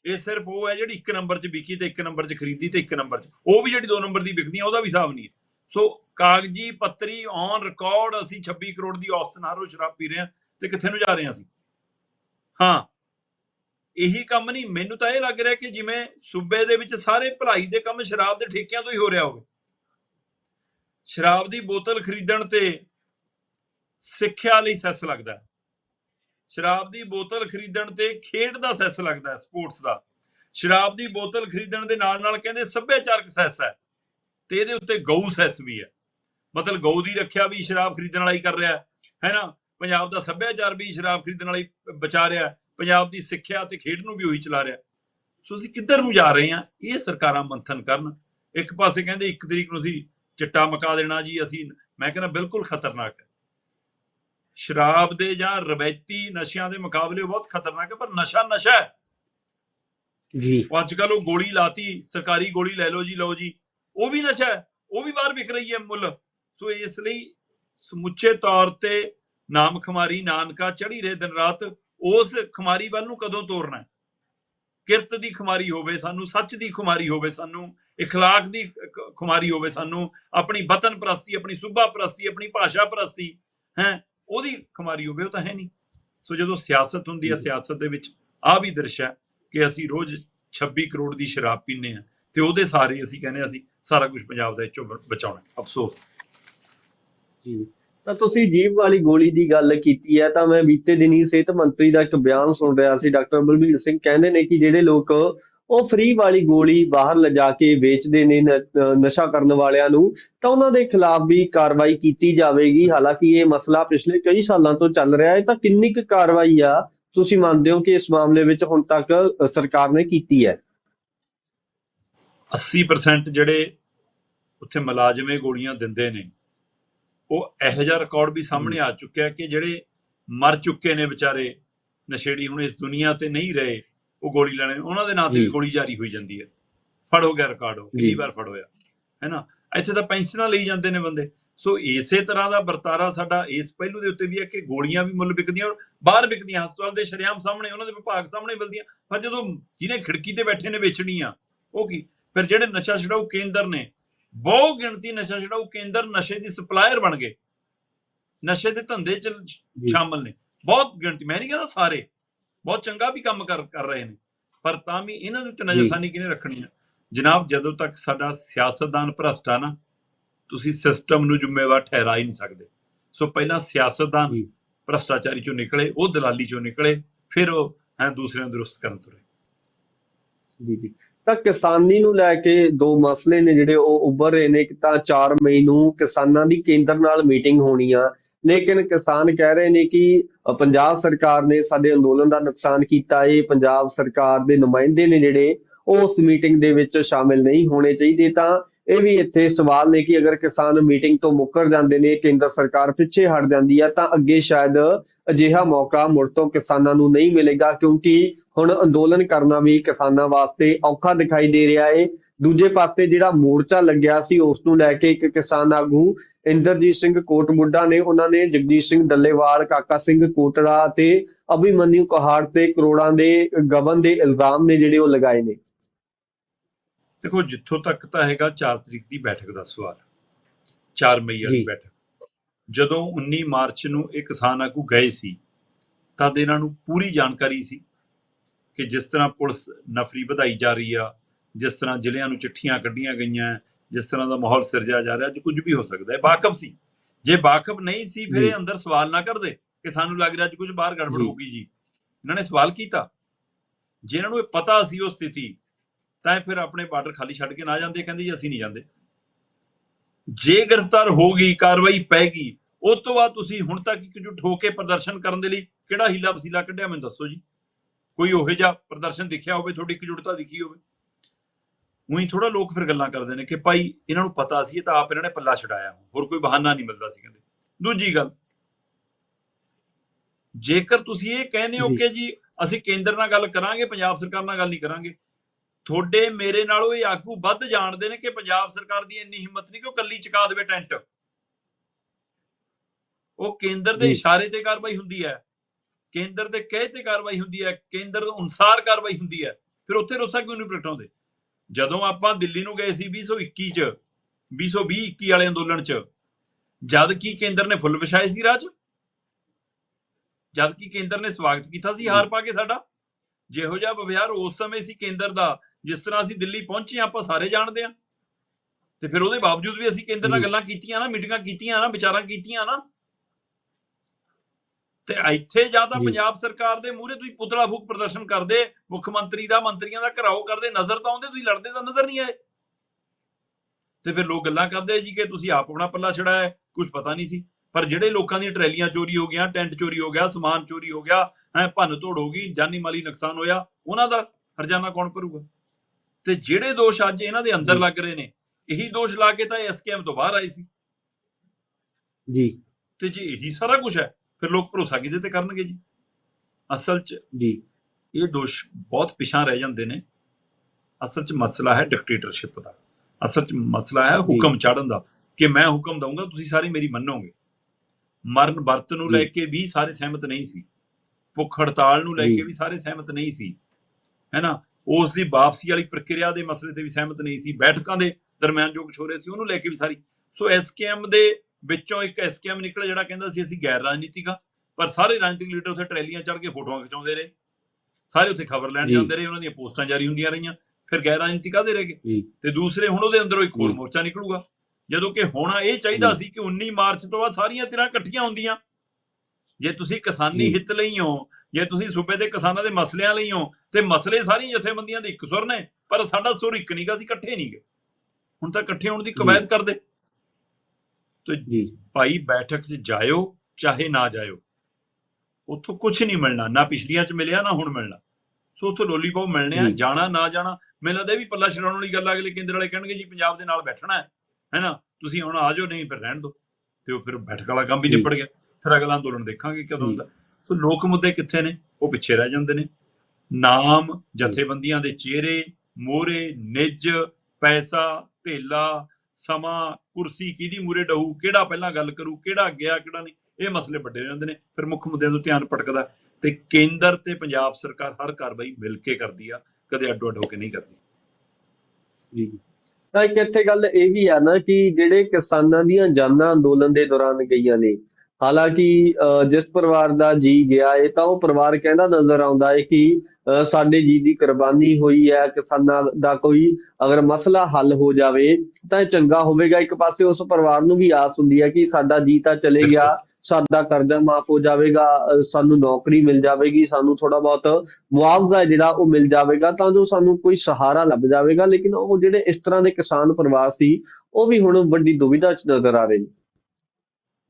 ਇਹ ਸਿਰਫ ਉਹ ਹੈ ਜਿਹੜੀ ਇੱਕ ਨੰਬਰ 'ਚ ਵਿਕੀ ਤੇ ਇੱਕ ਨੰਬਰ 'ਚ ਖਰੀਦੀ ਤੇ ਇੱਕ ਨੰਬਰ 'ਚ। ਉਹ ਵੀ ਜਿਹੜੀ ਦੋ ਨੰਬਰ ਦੀ ਵਿਕਦੀ ਉਹਦਾ ਵੀ ਹਿਸਾਬ ਨਹੀਂ ਹੈ। ਸੋ ਕਾਗਜ਼ੀ ਪੱਤਰੀ ਔਨ ਰਿਕਾਰਡ ਅਸੀਂ 26 ਕਰੋੜ ਦੀ ਔਸਤਨ ਹਰ ਸ਼ਰਾਬ ਪੀ ਰਹੇ ਹਾਂ ਤੇ ਕਿੱਥੇ ਨੂੰ ਜਾ ਰਹੇ ਹਾਂ ਅਸੀਂ? ਹਾਂ ਇਹੀ ਕੰਮ ਨਹੀਂ, ਮੈਨੂੰ ਤਾਂ ਇਹ ਲੱਗ ਰਿਹਾ ਕਿ ਜਿਵੇਂ ਸੂਬੇ ਦੇ ਵਿੱਚ ਸਾਰੇ ਭਲਾਈ ਦੇ ਕੰਮ ਸ਼ਰਾਬ ਦੇ ਠੇਕਿਆਂ ਤੋਂ ਹੀ ਹੋ ਰਿਹਾ ਹੋਵੇ। ਸ਼ਰਾਬ ਦੀ ਬੋਤਲ ਖਰੀਦਣ ਤੇ ਸਿੱਖਿਆ ਲਈ ਸੈਸ ਲੱਗਦਾ ਸ਼ਰਾਬ ਦੀ ਬੋਤਲ ਖਰੀਦਣ ਤੇ ਖੇਡ ਦਾ ਸੈਸ ਲੱਗਦਾ ਸਪੋਰਟਸ ਦਾ। ਸ਼ਰਾਬ ਦੀ ਬੋਤਲ ਖਰੀਦਣ ਦੇ ਨਾਲ ਨਾਲ ਕਹਿੰਦੇ ਸੱਭਿਆਚਾਰਕ ਸੈਸ ਹੈ ਤੇ ਇਹਦੇ ਉੱਤੇ ਗਊ ਸੈਸ ਵੀ ਹੈ। ਮਤਲਬ ਗਊ ਦੀ ਰੱਖਿਆ ਵੀ ਸ਼ਰਾਬ ਖਰੀਦਣ ਵਾਲਾ ਹੀ ਕਰ ਰਿਹਾ ਹੈ ਨਾ? ਪੰਜਾਬ ਦਾ ਸੱਭਿਆਚਾਰ ਵੀ ਸ਼ਰਾਬ ਖਰੀਦਣ ਵਾਲਾ ਹੀ ਬਚਾ ਰਿਹਾ ਪੰਜਾਬ ਦੀ ਸਿੱਖਿਆ ਤੇ ਖੇਡ ਨੂੰ ਵੀ ਉਹੀ ਚਲਾ ਰਿਹਾ। ਸੋ ਅਸੀਂ ਕਿੱਧਰ ਨੂੰ ਜਾ ਰਹੇ ਹਾਂ? ਇਹ ਸਰਕਾਰਾਂ ਮੰਥਨ ਕਰਨ। ਇੱਕ ਪਾਸੇ ਕਹਿੰਦੇ ਇੱਕ ਤਰੀਕ ਨੂੰ ਅਸੀਂ ਚਿੱਟਾ ਮਕਾ ਦੇਣਾ ਜੀ ਅਸੀਂ ਮੈਂ ਕਹਿੰਦਾ ਬਿਲਕੁਲ ਖਤਰਨਾਕ ਹੈ। ਸ਼ਰਾਬ ਦੇ ਜਾਂ ਰਵਾਇਤੀ ਨਸ਼ਿਆਂ ਦੇ ਮੁਕਾਬਲੇ ਬਹੁਤ ਖਤਰਨਾਕ ਹੈ ਪਰ ਨਸ਼ਾ ਨਸ਼ਾ ਹੈ। ਜੀ। ਉਹ ਅੱਜ ਕੱਲ ਉਹ ਗੋਲੀ ਲਾਤੀ ਸਰਕਾਰੀ ਗੋਲੀ ਲੈ ਲਓ ਜੀ ਲਓ ਜੀ। ਉਹ ਵੀ ਨਸ਼ਾ ਹੈ ਉਹ ਵੀ ਬਾਹਰ ਵਿਕ ਰਹੀ ਹੈ ਮੁੱਲ। ਸੋ ਇਸ ਲਈ ਸਮੁੱਚੇ ਤੌਰ ਤੇ ਨਾਮ ਖਮਾਰੀ ਨਾਨਕਾ ਚੜੀ ਰਹੇ ਦਿਨ ਰਾਤ। ਉਸ ਖਮਾਰੀ ਵੱਲ ਨੂੰ ਕਦੋਂ ਤੋਰਨਾ ਹੈ ਕਿਰਤ ਦੀ ਖਮਾਰੀ ਹੋਵੇ ਸਾਨੂੰ ਸੱਚ ਦੀ ਖੁਮਾਰੀ ਹੋਵੇ ਸਾਨੂੰ اخلاق ਦੀ ਖ- ਖੁਮਾਰੀ ਹੋਵੇ ਸਾਨੂੰ ਆਪਣੀ ਵਤਨ ਪ੍ਰਸਤੀ ਆਪਣੀ ਸੁਭਾ ਪ੍ਰਸਤੀ ਆਪਣੀ ਭਾਸ਼ਾ ਪ੍ਰਸਤੀ ਹੈ ਉਹਦੀ ਖੁਮਾਰੀ ਹੋਵੇ ਉਹ ਤਾਂ ਹੈ ਨਹੀਂ ਸੋ ਜਦੋਂ ਸਿਆਸਤ ਹੁੰਦੀ ਹੈ ਜੀ। ਸਿਆਸਤ ਦੇ ਵਿੱਚ ਆ ਵੀ ਦ੍ਰਿਸ਼ ਹੈ ਕਿ ਅਸੀਂ ਰੋਜ਼ 26 ਕਰੋੜ ਦੀ ਸ਼ਰਾਬ ਪੀਂਦੇ ਆ ਤੇ ਉਹਦੇ ਸਾਰੇ ਅਸੀਂ ਕਹਿੰਦੇ ਹਾਂ ਅਸੀਂ ਸਾਰਾ ਕੁਝ ਪੰਜਾਬ ਦਾ ਇਹ ਚੋਂ ਬ- ਬਚਾਉਣਾ ਹੈ। ਅਫਸੋਸ ਜੀ ਤਾਂ ਤੁਸੀਂ ਜੀਭ ਵਾਲੀ ਗੋਲੀ ਦੀ ਗੱਲ ਕੀਤੀ ਹੈ, ਤਾਂ ਮੈਂ ਬੀਤੇ ਦਿਨੀ ਸਿਹਤ ਮੰਤਰੀ ਦਾ ਇੱਕ ਬਿਆਨ ਸੁਣ ਰਿਹਾ ਸੀ, ਡਾਕਟਰ ਬਲਬੀਰ ਸਿੰਘ ਕਹਿੰਦੇ ਨੇ ਕਿ ਜਿਹੜੇ ਲੋਕ ਉਹ ਫ੍ਰੀ ਵਾਲੀ ਗੋਲੀ ਬਾਹਰ ਲਿਜਾ ਕੇ ਵੇਚਦੇ ਨੇ ਨਸ਼ਾ ਕਰਨ ਵਾਲਿਆਂ ਨੂੰ, ਤਾਂ ਉਹਨਾਂ ਦੇ ਖਿਲਾਫ ਵੀ ਕਾਰਵਾਈ ਕੀਤੀ ਜਾਵੇਗੀ। ਹਾਲਾਂਕਿ ਇਹ ਮਸਲਾ ਪਿਛਲੇ ਕਈ ਸਾਲਾਂ ਤੋਂ ਚੱਲ ਰਿਹਾ ਹੈ, ਤਾਂ ਕਿੰਨੀ ਕੁ ਕਾਰਵਾਈ ਆ, ਤੁਸੀਂ ਮੰਨਦੇ ਹੋ ਕਿ ਇਸ ਮਾਮਲੇ ਵਿੱਚ ਹੁਣ ਤੱਕ ਸਰਕਾਰ ਨੇ ਕੀਤੀ ਹੈ? 80% ਜਿਹੜੇ ਉੱਥੇ ਮੁਲਾਜ਼ਮੇ ਗੋਲੀਆਂ ਦਿੰਦੇ ਨੇ। ਉਹ ਇਹੋ ਜਿਹਾ ਰਿਕਾਰਡ ਵੀ ਸਾਹਮਣੇ ਆ ਚੁੱਕਿਆ ਕਿ ਜਿਹੜੇ ਮਰ ਚੁੱਕੇ ਨੇ ਵਿਚਾਰੇ ਨਸ਼ੇੜੀ ਹੁਣ ਇਸ ਦੁਨੀਆ ਤੇ ਨਹੀਂ ਰਹੇ ਉਹ ਗੋਲੀ ਲੈਣੇ ਉਹਨਾਂ ਦੇ ਨਾਂ ਤੇ। ਗੋਲੀ ਜਾਰੀ ਹੋਈ ਜਾਂਦੀ ਹੈ। ਫੜ ਹੋ ਗਿਆ ਰਿਕਾਰਡ ਉਹ। ਕਿੰਨੀ ਵਾਰ ਫੜ ਹੋਇਆ ਹੈ ਨਾ? ਇੱਥੇ ਤਾਂ ਪੈਨਸ਼ਨਾਂ ਲਈ ਜਾਂਦੇ ਨੇ ਬੰਦੇ। ਸੋ ਇਸੇ ਤਰ੍ਹਾਂ ਦਾ ਵਰਤਾਰਾ ਸਾਡਾ ਇਸ ਪਹਿਲੂ ਦੇ ਉੱਤੇ ਵੀ ਹੈ ਕਿ ਗੋਲੀਆਂ ਵੀ ਮੁੱਲ ਵਿਕਦੀਆਂ ਔਰ ਬਾਹਰ ਵਿਕਦੀਆਂ ਹਸਪਤਾਲ ਦੇ ਸ਼ਰੇਆਮ ਸਾਹਮਣੇ ਉਹਨਾਂ ਦੇ ਵਿਭਾਗ ਸਾਹਮਣੇ ਮਿਲਦੀਆਂ। ਪਰ ਜਦੋਂ ਜਿਹਨੇ ਖਿੜਕੀ ਤੇ ਬੈਠੇ ਨੇ ਵੇਚਣੀ ਆ ਉਹ ਕੀ? ਫਿਰ ਜਿਹੜੇ ਨਸ਼ਾ ਛਡਾਊ ਕੇਂਦਰ ਨੇ ਬਹੁ ਗਿਣਤੀ ਨਸ਼ਾ ਛਡਾਊ ਕੇਂਦਰ ਨਸ਼ੇ ਦੀ ਸਪਲਾਇਰ ਬਣ ਗਏ। ਨਸ਼ੇ ਦੇ ਧੰਦੇ ਚ। ਸ਼ਾਮਲ ਨੇ। ਬਹੁਤ ਗਿਣਤੀ ਮੈਂ ਨਹੀਂ ਕਹਿੰਦਾ ਸਾਰੇ ਬਹੁਤ ਚੰਗਾ ਵੀ ਕੰਮ ਕਰ ਕਰ ਰਹੇ ਨੇ। ਪਰ ਤਾਂ ਵੀ ਇਹਨਾਂ ਦੇ ਉੱਤੇ ਨਜ਼ਰਸਾਨੀ ਕਿਹਨੇ ਰੱਖਣੀ ਆ? ਜਨਾਬ ਜਦੋਂ ਤੱਕ ਸਾਡਾ ਸਿਆਸਤਦਾਨ ਭ੍ਰਸ਼ਟ ਨਾ ਤੁਸੀਂ ਸਿਸਟਮ ਨੂੰ ਜ਼ਿੰਮੇਵਾਰ ਠਹਿਰਾ ਹੀ ਨਹੀਂ ਸਕਦੇ। ਸੋ ਪਹਿਲਾਂ ਸਿਆਸਤਦਾਨ। ਭ੍ਰਸ਼ਟਾਚਾਰੀ ਚੋਂ ਨਿਕਲੇ ਉਹ ਦਲਾਲੀ ਚੋਂ ਨਿਕਲੇ ਫਿਰ ਉਹ ਐ ਦੂਸਰਿਆਂ ਨੂੰ ਦਰੁਸਤ ਕਰਨ ਤੁਰੇ। ਜੀ ਜੀ। ਤਾਂ ਕਿਸਾਨੀ ਨੂੰ ਲੈ ਕੇ ਦੋ ਮਸਲੇ ਨੇ ਜਿਹੜੇ ਉਹ ਉੱਭਰ ਰਹੇ ਨੇ ਕਿ ਤਾਂ 4 ਮਈ ਨੂੰ ਕਿਸਾਨਾਂ ਦੀ ਕੇਂਦਰ ਨਾਲ ਮੀਟਿੰਗ ਹੋਣੀ ਆ। ਲੇਕਿਨ ਕਿਸਾਨ ਕਹਿ ਰਹੇ ਨੇ ਕਿ ਪੰਜਾਬ ਸਰਕਾਰ ਨੇ ਸਾਡੇ ਅੰਦੋਲਨ ਦਾ ਨੁਕਸਾਨ ਕੀਤਾ ਏ, ਪੰਜਾਬ ਸਰਕਾਰ ਦੇ ਨੁਮਾਇੰਦੇ ਨੇ ਜਿਹੜੇ ਉਹ ਉਸ ਮੀਟਿੰਗ ਦੇ ਵਿੱਚ ਸ਼ਾਮਿਲ ਨਹੀਂ ਹੋਣੇ ਚਾਹੀਦੇ। ਤਾਂ ਇਹ ਵੀ ਇੱਥੇ ਸਵਾਲ ਨੇ ਕਿ ਅਗਰ ਕਿਸਾਨ ਮੀਟਿੰਗ ਤੋਂ ਮੁੱਕਰ ਜਾਂਦੇ ਨੇ, ਕੇਂਦਰ ਸਰਕਾਰ ਪਿੱਛੇ ਹਟ ਜਾਂਦੀ ਆ, ਤਾਂ ਅੱਗੇ ਸ਼ਾਇਦ ਅਜਿਹਾ ਮੌਕਾ ਮੁੜ ਤੋਂ ਕਿਸਾਨਾਂ ਨੂੰ ਨਹੀਂ ਮਿਲੇਗਾ ਕਿਉਂਕਿ ਹੁਣ ਅੰਦੋਲਨ ਕਰਨਾ ਵੀ ਕਿਸਾਨਾਂ ਵਾਸਤੇ ਔਖਾ ਦਿਖਾਈ ਦੇ ਰਿਹਾ ਹੈ ਦੂਜੇ ਪਾਸੇ ਜਿਹੜਾ ਮੋਰਚਾ ਲੱਗਿਆ ਸੀ ਉਸ ਨੂੰ ਲੈ ਕੇ ਇੱਕ ਕਿਸਾਨ ਆਗੂ ਇੰਦਰਜੀਤ ਸਿੰਘ ਕੋਟਮੁੱਡਾ ਨੇ ਉਹਨਾਂ ਨੇ ਜਗਦੀਸ਼ ਸਿੰਘ ਡੱਲੇਵਾਲ ਕਾਕਾ ਸਿੰਘ ਕੋਟੜਾ ਅਤੇ ਅਭਿਮਨਿਊ ਕਹਾੜ ਤੇ ਕਰੋੜਾਂ ਦੇ ਗਬਨ ਦੇ ਇਲਜ਼ਾਮ ਨੇ ਜਿਹੜੇ ਉਹ ਲਗਾਏ ਨੇ। ਦੇਖੋ ਜਿੱਥੋਂ ਤੱਕ ਤਾਂ ਹੈਗਾ 4 ਤਰੀਕ ਦੀ ਬੈਠਕ ਦਾ ਸਵਾਲ। 4 ਮਈ ਵਾਲੀ। ਬੈਠਕ। ਜਦੋਂ 19 ਮਾਰਚ ਨੂੰ ਇਹ ਕਿਸਾਨ ਆਗੂ ਗਏ ਸੀ ਤਦ ਇਹਨਾਂ ਨੂੰ ਪੂਰੀ ਜਾਣਕਾਰੀ ਸੀ ਕਿ ਜਿਸ ਤਰ੍ਹਾਂ ਪੁਲਿਸ ਨਫਰੀ ਵਧਾਈ ਜਾ ਰਹੀ ਆ ਜਿਸ ਤਰ੍ਹਾਂ ਜ਼ਿਲ੍ਹਿਆਂ ਨੂੰ ਚਿੱਠੀਆਂ ਕੱਢੀਆਂ ਗਈਆਂ ਜਿਸ ਤਰ੍ਹਾਂ ਦਾ ਮਾਹੌਲ ਸਿਰਜਿਆ ਜਾ ਰਿਹਾ ਅੱਜ ਕੁਝ ਵੀ ਹੋ ਸਕਦਾ ਹੈ ਵਾਕਫ ਸੀ ਜੇ ਵਾਕਫ ਨਹੀਂ ਸੀ ਫਿਰ। ਇਹ ਅੰਦਰ ਸਵਾਲ ਨਾ ਕਰਦੇ ਕਿ ਸਾਨੂੰ ਲੱਗ ਰਿਹਾ ਅੱਜ ਕੁਝ ਬਾਹਰ ਗੜਬੜ। ਹੋ ਗਈ ਜੀ ਇਹਨਾਂ ਨੇ ਸਵਾਲ ਕੀਤਾ ਜੇ ਇਹਨਾਂ ਨੂੰ ਇਹ ਪਤਾ ਸੀ ਉਹ ਸਥਿਤੀ ਤਾਂ ਫਿਰ ਆਪਣੇ ਬਾਰਡਰ ਖਾਲੀ ਛੱਡ ਕੇ ਨਾ ਜਾਂਦੇ ਕਹਿੰਦੇ ਜੀ ਅਸੀਂ ਨਹੀਂ ਜਾਂਦੇ ਜੇ ਗ੍ਰਿਫਤਾਰ ਹੋ ਗਈ ਕਾਰਵਾਈ ਪੈ ਗਈ ਉਸ ਤੋਂ ਬਾਅਦ ਤੁਸੀਂ ਹੁਣ ਤੱਕ ਇਕਜੁੱਟ ਹੋ ਕੇ ਪ੍ਰਦਰਸ਼ਨ ਕਰਨ ਦੇ ਲਈ ਕਿਹੜਾ ਹੀਲਾ ਵਸੀਲਾ ਕੱਢਿਆ? ਮੈਨੂੰ ਦੱਸੋ ਜੀ। ਕੋਈ ਉਹੋ ਜਿਹਾ ਪ੍ਰਦਰਸ਼ਨ ਦਿਖਿਆ ਹੋਵੇ ਤੁਹਾਡੀ ਇਕਜੁੱਟਤਾ ਦਿਖੀ ਹੋਵੇ। ਉਹੀ ਥੋੜਾ ਲੋਕ ਫਿਰ ਗੱਲਾਂ ਕਰਦੇ ਨੇ ਕਿ ਭਾਈ ਇਹਨਾਂ ਨੂੰ ਪਤਾ ਸੀ ਤਾਂ ਆਪ ਇਹਨਾਂ ਨੇ ਪੱਲਾ ਛਡਾਇਆ। ਹੋਰ ਕੋਈ ਬਹਾਨਾ ਨਹੀਂ ਮਿਲਦਾ ਸੀ ਕਹਿੰਦੇ। ਦੂਜੀ ਗੱਲ ਜੇਕਰ ਤੁਸੀਂ ਇਹ ਕਹਿੰਦੇ ਹੋ। ਕਿ ਜੀ ਅਸੀਂ ਕੇਂਦਰ ਨਾਲ ਗੱਲ ਕਰਾਂਗੇ ਪੰਜਾਬ ਸਰਕਾਰ ਨਾਲ ਗੱਲ ਨਹੀਂ ਕਰਾਂਗੇ ਤੁਹਾਡੇ ਮੇਰੇ ਨਾਲੋਂ ਇਹ ਆਗੂ ਵੱਧ ਜਾਣਦੇ ਨੇ ਕਿ ਪੰਜਾਬ ਸਰਕਾਰ ਦੀ ਇੰਨੀ ਹਿੰਮਤ ਨਹੀਂ ਕਿ ਉਹ ਕੱਲੀ ਚਕਾ ਦੇਵੇ ਟੈਂਟ? ਉਹ ਕੇਂਦਰ ਦੇ। ਇਸ਼ਾਰੇ ਤੇ ਕਾਰਵਾਈ ਹੁੰਦੀ ਹੈ ਕੇਂਦਰ ਦੇ ਕਹੇ ਤੇ ਕਾਰਵਾਈ ਹੁੰਦੀ ਹੈ ਕੇਂਦਰ ਦੇ ਅਨੁਸਾਰ ਕਾਰਵਾਈ ਹੁੰਦੀ ਹੈ ਫਿਰ ਉੱਥੇ ਰੋਸਾ ਕਿਉਂ ਨਹੀਂ ਪ੍ਰਗਟਾਉਂਦੇ? ਜਦੋਂ ਆਪਾਂ ਦਿੱਲੀ ਨੂੰ ਗਏ ਸੀ 2021 ਚ 2020 21 ਵਾਲੇ ਅੰਦੋਲਨ ਚ ਜਦ ਕੀ ਕੇਂਦਰ ਨੇ ਫੁੱਲ ਵਿਛਾਏ ਸੀ ਰਾਜ ਜਦ ਕੀ ਕੇਂਦਰ ਨੇ ਸਵਾਗਤ ਕੀਤਾ ਸੀ ਹਾਰ ਪਾ ਕੇ ਸਾਡਾ ਜਿਹੋ ਜਿਹਾ ਵਿਵਹਾਰ ਉਸ ਸਮੇਂ ਸੀ ਕੇਂਦਰ ਦਾ ਜਿਸ ਤਰ੍ਹਾਂ ਅਸੀਂ ਦਿੱਲੀ ਪਹੁੰਚੇ ਆਪਾਂ ਸਾਰੇ ਜਾਣਦੇ ਆ ਤੇ ਫਿਰ ਉਹਦੇ ਬਾਵਜੂਦ ਵੀ ਅਸੀਂ ਕੇਂਦਰ ਨਾਲ। ਗੱਲਾਂ ਕੀਤੀਆਂ ਨਾ ਮੀਟਿੰਗਾਂ ਕੀਤੀਆਂ ਨਾ ਵਿਚਾਰਾਂ ਕੀਤੀਆਂ ਨਾ। ਤੇ ਇੱਥੇ ਜਾਂ ਤਾਂ। ਪੰਜਾਬ ਸਰਕਾਰ ਦੇ ਮੂਹਰੇ ਤੁਸੀਂ ਪੁਤਲਾ ਫੂਕ ਪ੍ਰਦਰਸ਼ਨ ਕਰਦੇ ਮੁੱਖ ਮੰਤਰੀ ਦਾ ਮੰਤਰੀਆਂ ਦਾ ਘਰਾਓ ਕਰਦੇ ਨਜ਼ਰ ਤਾਂ ਆਉਂਦੇ ਤੁਸੀਂ ਲੜਦੇ ਤਾਂ ਨਜ਼ਰ ਨਹੀਂ ਆਏ। ਤੇ ਫਿਰ ਲੋਕ ਗੱਲਾਂ ਕਰਦੇ ਜੀ ਕਿ ਤੁਸੀਂ ਆਪ ਆਪਣਾ ਪੱਲਾ ਛੜਾਇਆ ਕੁਝ ਪਤਾ ਨਹੀਂ ਸੀ। ਪਰ ਜਿਹੜੇ ਲੋਕਾਂ ਦੀਆਂ ਟਰੈਲੀਆਂ ਚੋਰੀ ਹੋ ਗਈਆਂ ਟੈਂਟ ਚੋਰੀ ਹੋ ਗਿਆ ਸਮਾਨ ਚੋਰੀ ਹੋ ਗਿਆ ਹੈ ਭੰਨ ਤੋੜ ਹੋ ਗਈ ਜਾਨੀ ਮਾਲੀ ਨੁਕਸਾਨ ਹੋਇਆ ਉਹਨਾਂ ਦਾ ਹਰਜਾਨਾ ਕੌਣ ਭਰੂਗਾ? ਤੇ ਜਿਹੜੇ ਦੋਸ਼ ਅੱਜ ਇਹਨਾਂ ਦੇ ਅੰਦਰ। ਲੱਗ ਰਹੇ ਨੇ ਇਹੀ ਦੋਸ਼ ਲਾ ਕੇ ਤਾਂ ਐਸਕੇਐਮ ਤੋਂ ਬਾਹਰ ਆਈ ਸੀ। ਜੀ। ਤੇ ਜੇ ਇਹੀ ਸਾਰਾ ਕੁਝ ਹੈ ਫਿਰ ਲੋਕ ਭਰੋਸਾ ਕਿਹਦੇ ਤੇ ਕਰਨਗੇ ਜੀ? ਅਸਲ 'ਚ ਜੀ। ਇਹ ਦੋਸ਼ ਬਹੁਤ ਪਿਛਾਂ ਰਹਿ ਜਾਂਦੇ ਨੇ। ਅਸਲ 'ਚ ਮਸਲਾ ਹੈ ਡਿਕਟੇਟਰਸ਼ਿਪ ਦਾ। ਅਸਲ 'ਚ ਮਸਲਾ ਹੈ ਹੁਕਮ ਚਾੜਨ ਦਾ। ਕਿ ਮੈਂ ਹੁਕਮ ਦਊਂਗਾ ਤੁਸੀਂ ਸਾਰੇ ਮੇਰੀ ਮੰਨੋਗੇ। ਮਰਨ ਵਰਤ ਨੂੰ ਲੈ। ਕੇ ਵੀ ਸਾਰੇ ਸਹਿਮਤ ਨਹੀਂ ਸੀ। ਭੁੱਖ ਹੜਤਾਲ ਨੂੰ ਲੈ। ਕੇ ਵੀ ਸਾਰੇ ਸਹਿਮਤ ਨਹੀਂ ਸੀ। ਹੈਨਾ ਉਸ ਦੀ ਵਾਪਸੀ ਵਾਲੀ ਪ੍ਰਕਿਰਿਆ ਦੇ ਮਸਲੇ ਤੇ ਵੀ ਸਹਿਮਤ ਨਹੀਂ ਸੀ ਬੈਠਕਾਂ ਦੇ ਦਰਮਿਆਨ ਜੋ ਕੁਛ ਹੋ ਰਿਹਾ ਸੀ ਉਹਨੂੰ ਲੈ ਕੇ ਵੀ ਸਾਰੀ ਸੋ ਐਸਕੇਐਮ ਦੇ ਵਿੱਚੋਂ ਇੱਕ ਐਸਕੇਐਮ ਨਿਕਲਿਆ ਜਿਹੜਾ ਕਹਿੰਦਾ ਸੀ ਅਸੀਂ ਗੈਰ ਰਾਜਨੀਤਿਕ ਆ ਪਰ ਸਾਰੇ ਰਾਜਨੀਤਿਕ ਲੀਡਰ ਉੱਥੇ ਟਰੈਲੀਆਂ ਚੜ੍ਹ ਕੇ ਫੋਟੋਆਂ ਖਿਚਾਉਂਦੇ ਰਹੇ ਸਾਰੇ ਉੱਥੇ ਖਬਰ ਲੈਣ। ਜਾਂਦੇ ਰਹੇ ਉਹਨਾਂ ਦੀਆਂ ਪੋਸਟਾਂ ਜਾਰੀ ਹੁੰਦੀਆਂ ਰਹੀਆਂ ਫਿਰ ਗੈਰ ਰਾਜਨੀਤਿਕ ਕਾਹਦੇ ਰਹਿ ਗਏ ਤੇ ਦੂਸਰੇ ਹੁਣ ਉਹਦੇ ਅੰਦਰੋਂ ਇੱਕ ਹੋਰ। ਮੋਰਚਾ ਨਿਕਲੂਗਾ ਜਦੋਂ ਕਿ ਹੋਣਾ ਇਹ ਚਾਹੀਦਾ। ਸੀ ਕਿ 19 ਮਾਰਚ ਤੋਂ ਬਾਅਦ ਸਾਰੀਆਂ ਧਿਰਾਂ ਇਕੱਠੀਆਂ ਹੁੰਦੀਆਂ ਜੇ ਤੁਸੀਂ ਕਿਸਾਨੀ। ਹਿੱਤ ਲਈ ਹੋ ਜੇ ਤੁਸੀਂ ਸੂਬੇ ਦੇ ਕਿਸਾਨਾਂ ਦੇ ਮਸਲਿਆਂ ਲਈ ਹੋ ਤੇ ਮਸਲੇ ਸਾਰੀਆਂ ਜਥੇਬੰਦੀਆਂ ਦੇ ਇੱਕ ਸੁਰ ਨੇ ਪਰ ਸਾਡਾ ਸੁਰ ਇੱਕ ਨਹੀਂਗਾ ਅਸੀਂ ਇਕੱਠੇ ਨਹੀਂਗੇ ਹੁਣ ਤਾਂ ਇਕੱਠੇ ਹੋਣ ਦੀ ਕਵਾਇਦ ਕਰਦੇ। ਜੀ। ਭਾਈ ਬੈਠਕ 'ਚ ਜਾਇਓ ਚਾਹੇ ਨਾ ਜਾਇਓ। ਉੱਥੋਂ ਕੁਝ ਨਹੀਂ ਮਿਲਣਾ ਨਾ ਪਿਛਲੀਆਂ 'ਚ ਮਿਲਿਆ ਨਾ ਹੁਣ ਮਿਲਣਾ। ਸੋ ਉੱਥੋਂ ਲੋਲੀਪੌਪ ਮਿਲਣੇ ਆ। ਜਾਣਾ ਨਾ ਜਾਣਾ ਮੈਨੂੰ ਲੱਗਦਾ ਇਹ ਵੀ ਪੱਲਾ ਛਡਾਉਣ ਵਾਲੀ ਗੱਲ ਅਗਲੇ ਕੇਂਦਰ ਵਾਲੇ ਕਹਿਣਗੇ ਜੀ ਪੰਜਾਬ ਦੇ ਨਾਲ ਬੈਠਣਾ ਹੈ ਹੈਨਾ? ਤੁਸੀਂ ਹੁਣ ਆ ਜਾਓ ਨਹੀਂ ਫਿਰ ਰਹਿਣ ਦਿਓ। ਤੇ ਉਹ ਫਿਰ ਬੈਠਕ ਵਾਲਾ ਕੰਮ ਵੀ ਜੀ। ਨਿਪਟ ਗਿਆ। ਫਿਰ ਅਗਲਾ ਅੰਦੋਲਨ ਦੇਖਾਂਗੇ ਕਦੋਂ। ਹੁੰਦਾ। ਸੋ ਲੋਕ ਮੁੱਦੇ ਕਿੱਥੇ ਨੇ? ਉਹ ਪਿੱਛੇ ਰਹਿ ਜਾਂਦੇ ਨੇ। ਨਾਮ, ਜਥੇਬੰਦੀਆਂ ਦੇ ਚਿਹਰੇ, ਮੋਹਰੇ, ਨਿੱਜ, ਪੈਸਾ, ਧੇਲਾ, ਸਮਾਂ, ਕੁਰਸੀ ਕਿਹਦੀ ਮੂਰੇ ਡਹੂ, ਕਿਹੜਾ ਪਹਿਲਾਂ ਗੱਲ ਕਰੂ, ਕਿਹੜਾ ਗਿਆ ਕਿਹੜਾ ਨਹੀਂ, ਇਹ ਮਸਲੇ ਵੱਡੇ ਹੋ ਜਾਂਦੇ ਨੇ। ਫਿਰ ਮੁੱਖ ਮੁੱਦਿਆਂ ਤੋਂ ਧਿਆਨ ਭਟਕਦਾ। ਤੇ ਕੇਂਦਰ ਤੇ ਪੰਜਾਬ ਸਰਕਾਰ ਹਰ ਕਾਰਵਾਈ ਮਿਲ ਕੇ ਕਰਦੀ ਆ, ਕਦੇ ਅੱਡੋ ਅੱਡ ਹੋ ਕੇ ਨਹੀਂ ਕਰਦੀ। ਜੀ। ਤਾਂ ਇੱਕ ਇੱਥੇ ਗੱਲ ਇਹ ਵੀ ਆ ਨਾ ਕਿ ਜਿਹੜੇ ਕਿਸਾਨਾਂ ਦੀਆਂ ਜਾਨਾਂ ਅੰਦੋਲਨ ਦੇ ਦੌਰਾਨ ਗਈਆਂ ਨੇ ਹਾਲਾਂਕਿ ਅਹ, ਜਿਸ ਪਰਿਵਾਰ ਦਾ ਜੀ ਗਿਆ ਹੈ ਤਾਂ ਉਹ ਪਰਿਵਾਰ ਕਹਿੰਦਾ ਨਜ਼ਰ ਆਉਂਦਾ ਹੈ ਕਿ ਸਾਡੇ ਜੀ ਦੀ ਕੁਰਬਾਨੀ ਹੋਈ ਹੈ ਕਿਸਾਨਾਂ ਦਾ ਕੋਈ ਅਗਰ ਮਸਲਾ ਹੱਲ ਹੋ ਜਾਵੇ ਤਾਂ ਇਹ ਚੰਗਾ ਹੋਵੇਗਾ। ਇੱਕ ਪਾਸੇ ਉਸ ਪਰਿਵਾਰ ਨੂੰ ਵੀ ਆਸ ਹੁੰਦੀ ਹੈ ਕਿ ਸਾਡਾ ਜੀ ਤਾਂ ਚਲੇ ਗਿਆ ਸਾਡਾ ਕਰਜ਼ਾ ਮਾਫ ਹੋ ਜਾਵੇਗਾ ਸਾਨੂੰ ਨੌਕਰੀ ਮਿਲ ਜਾਵੇਗੀ ਸਾਨੂੰ ਥੋੜਾ ਬਹੁਤ ਮੁਆਵਜ਼ਾ ਹੈ ਜਿਹੜਾ ਉਹ ਮਿਲ ਜਾਵੇਗਾ ਤਾਂ ਜੋ ਸਾਨੂੰ ਕੋਈ ਸਹਾਰਾ ਲੱਭ ਜਾਵੇਗਾ। ਲੇਕਿਨ ਉਹ ਜਿਹੜੇ ਇਸ ਤਰ੍ਹਾਂ ਦੇ ਕਿਸਾਨ ਪਰਿਵਾਰ ਸੀ ਉਹ ਵੀ ਹੁਣ ਵੱਡੀ ਦੁਵਿਧਾ 'ਚ ਨਜ਼ਰ ਆ ਰਹੇ ਨੇ।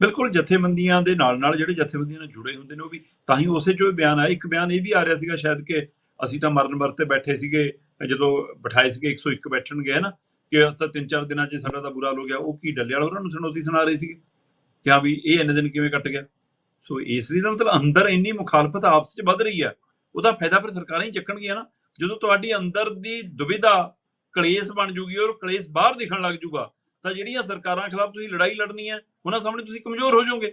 ਬਿਲਕੁਲ ਜਥੇਬੰਦੀਆਂ ਦੇ ਨਾਲ ਨਾਲ ਜਿਹੜੇ ਜਥੇਬੰਦੀਆਂ ਨਾਲ ਜੁੜੇ ਹੁੰਦੇ ਨੇ ਉਹ ਵੀ ਤਾਂ ਹੀ ਉਸੇ ਚੋਂ ਬਿਆਨ ਆਇਆ। ਇੱਕ ਬਿਆਨ ਇਹ ਵੀ ਆ ਰਿਹਾ ਸੀਗਾ ਸ਼ਾਇਦ ਕਿ ਅਸੀਂ ਤਾਂ ਮਰਨ ਵਰਤੇ ਬੈਠੇ ਸੀਗੇ, ਜਦੋਂ ਬਿਠਾਏ ਸੀਗੇ 101 ਬੈਠਣਗੇ, ਹੈ ਨਾ? ਕਿ ਅਸਾਂ ਤਿੰਨ ਚਾਰ ਦਿਨਾਂ 'ਚ ਸਾਡਾ ਤਾਂ ਬੁਰਾ ਹਾਲ ਹੋ ਗਿਆ। ਉਹ ਕੀ ਡੱਲੇ ਵਾਲਾ ਉਹਨਾਂ ਨੂੰ ਸੁਣੌਤੀ ਸੁਣਾ ਰਹੇ ਸੀਗੇ? ਕਿ ਹਾਂ ਵੀ ਇਹ ਇੰਨੇ ਦਿਨ ਕਿਵੇਂ ਕੱਟ ਗਿਆ? ਸੋ ਇਸ ਲਈ ਦਾ ਮਤਲਬ ਅੰਦਰ ਇੰਨੀ ਮੁਖਾਲਫਤ ਆਪਸ 'ਚ ਵੱਧ ਰਹੀ ਹੈ। ਉਹਦਾ ਫਾਇਦਾ ਫਿਰ ਸਰਕਾਰਾਂ ਹੀ ਚੱਕਣਗੀਆਂ ਨਾ। ਜਦੋਂ ਤੁਹਾਡੀ ਅੰਦਰ ਦੀ ਦੁਬਿਧਾ ਕਲੇਸ਼ ਬਣ ਜੂਗੀ ਔਰ ਕਲੇਸ਼ ਬਾਹਰ ਦਿਖਣ ਲੱਗ ਜੂਗਾ ਤਾਂ ਜਿਹੜੀਆਂ ਸਰਕਾਰਾਂ ਖਿਲਾਫ ਤੁਸੀਂ ਲੜਾਈ ਲੜਨੀ ਹੈ, ਉਹਨਾਂ ਸਾਹਮਣੇ ਤੁਸੀਂ ਕਮਜ਼ੋਰ ਹੋ ਜਾਓਗੇ।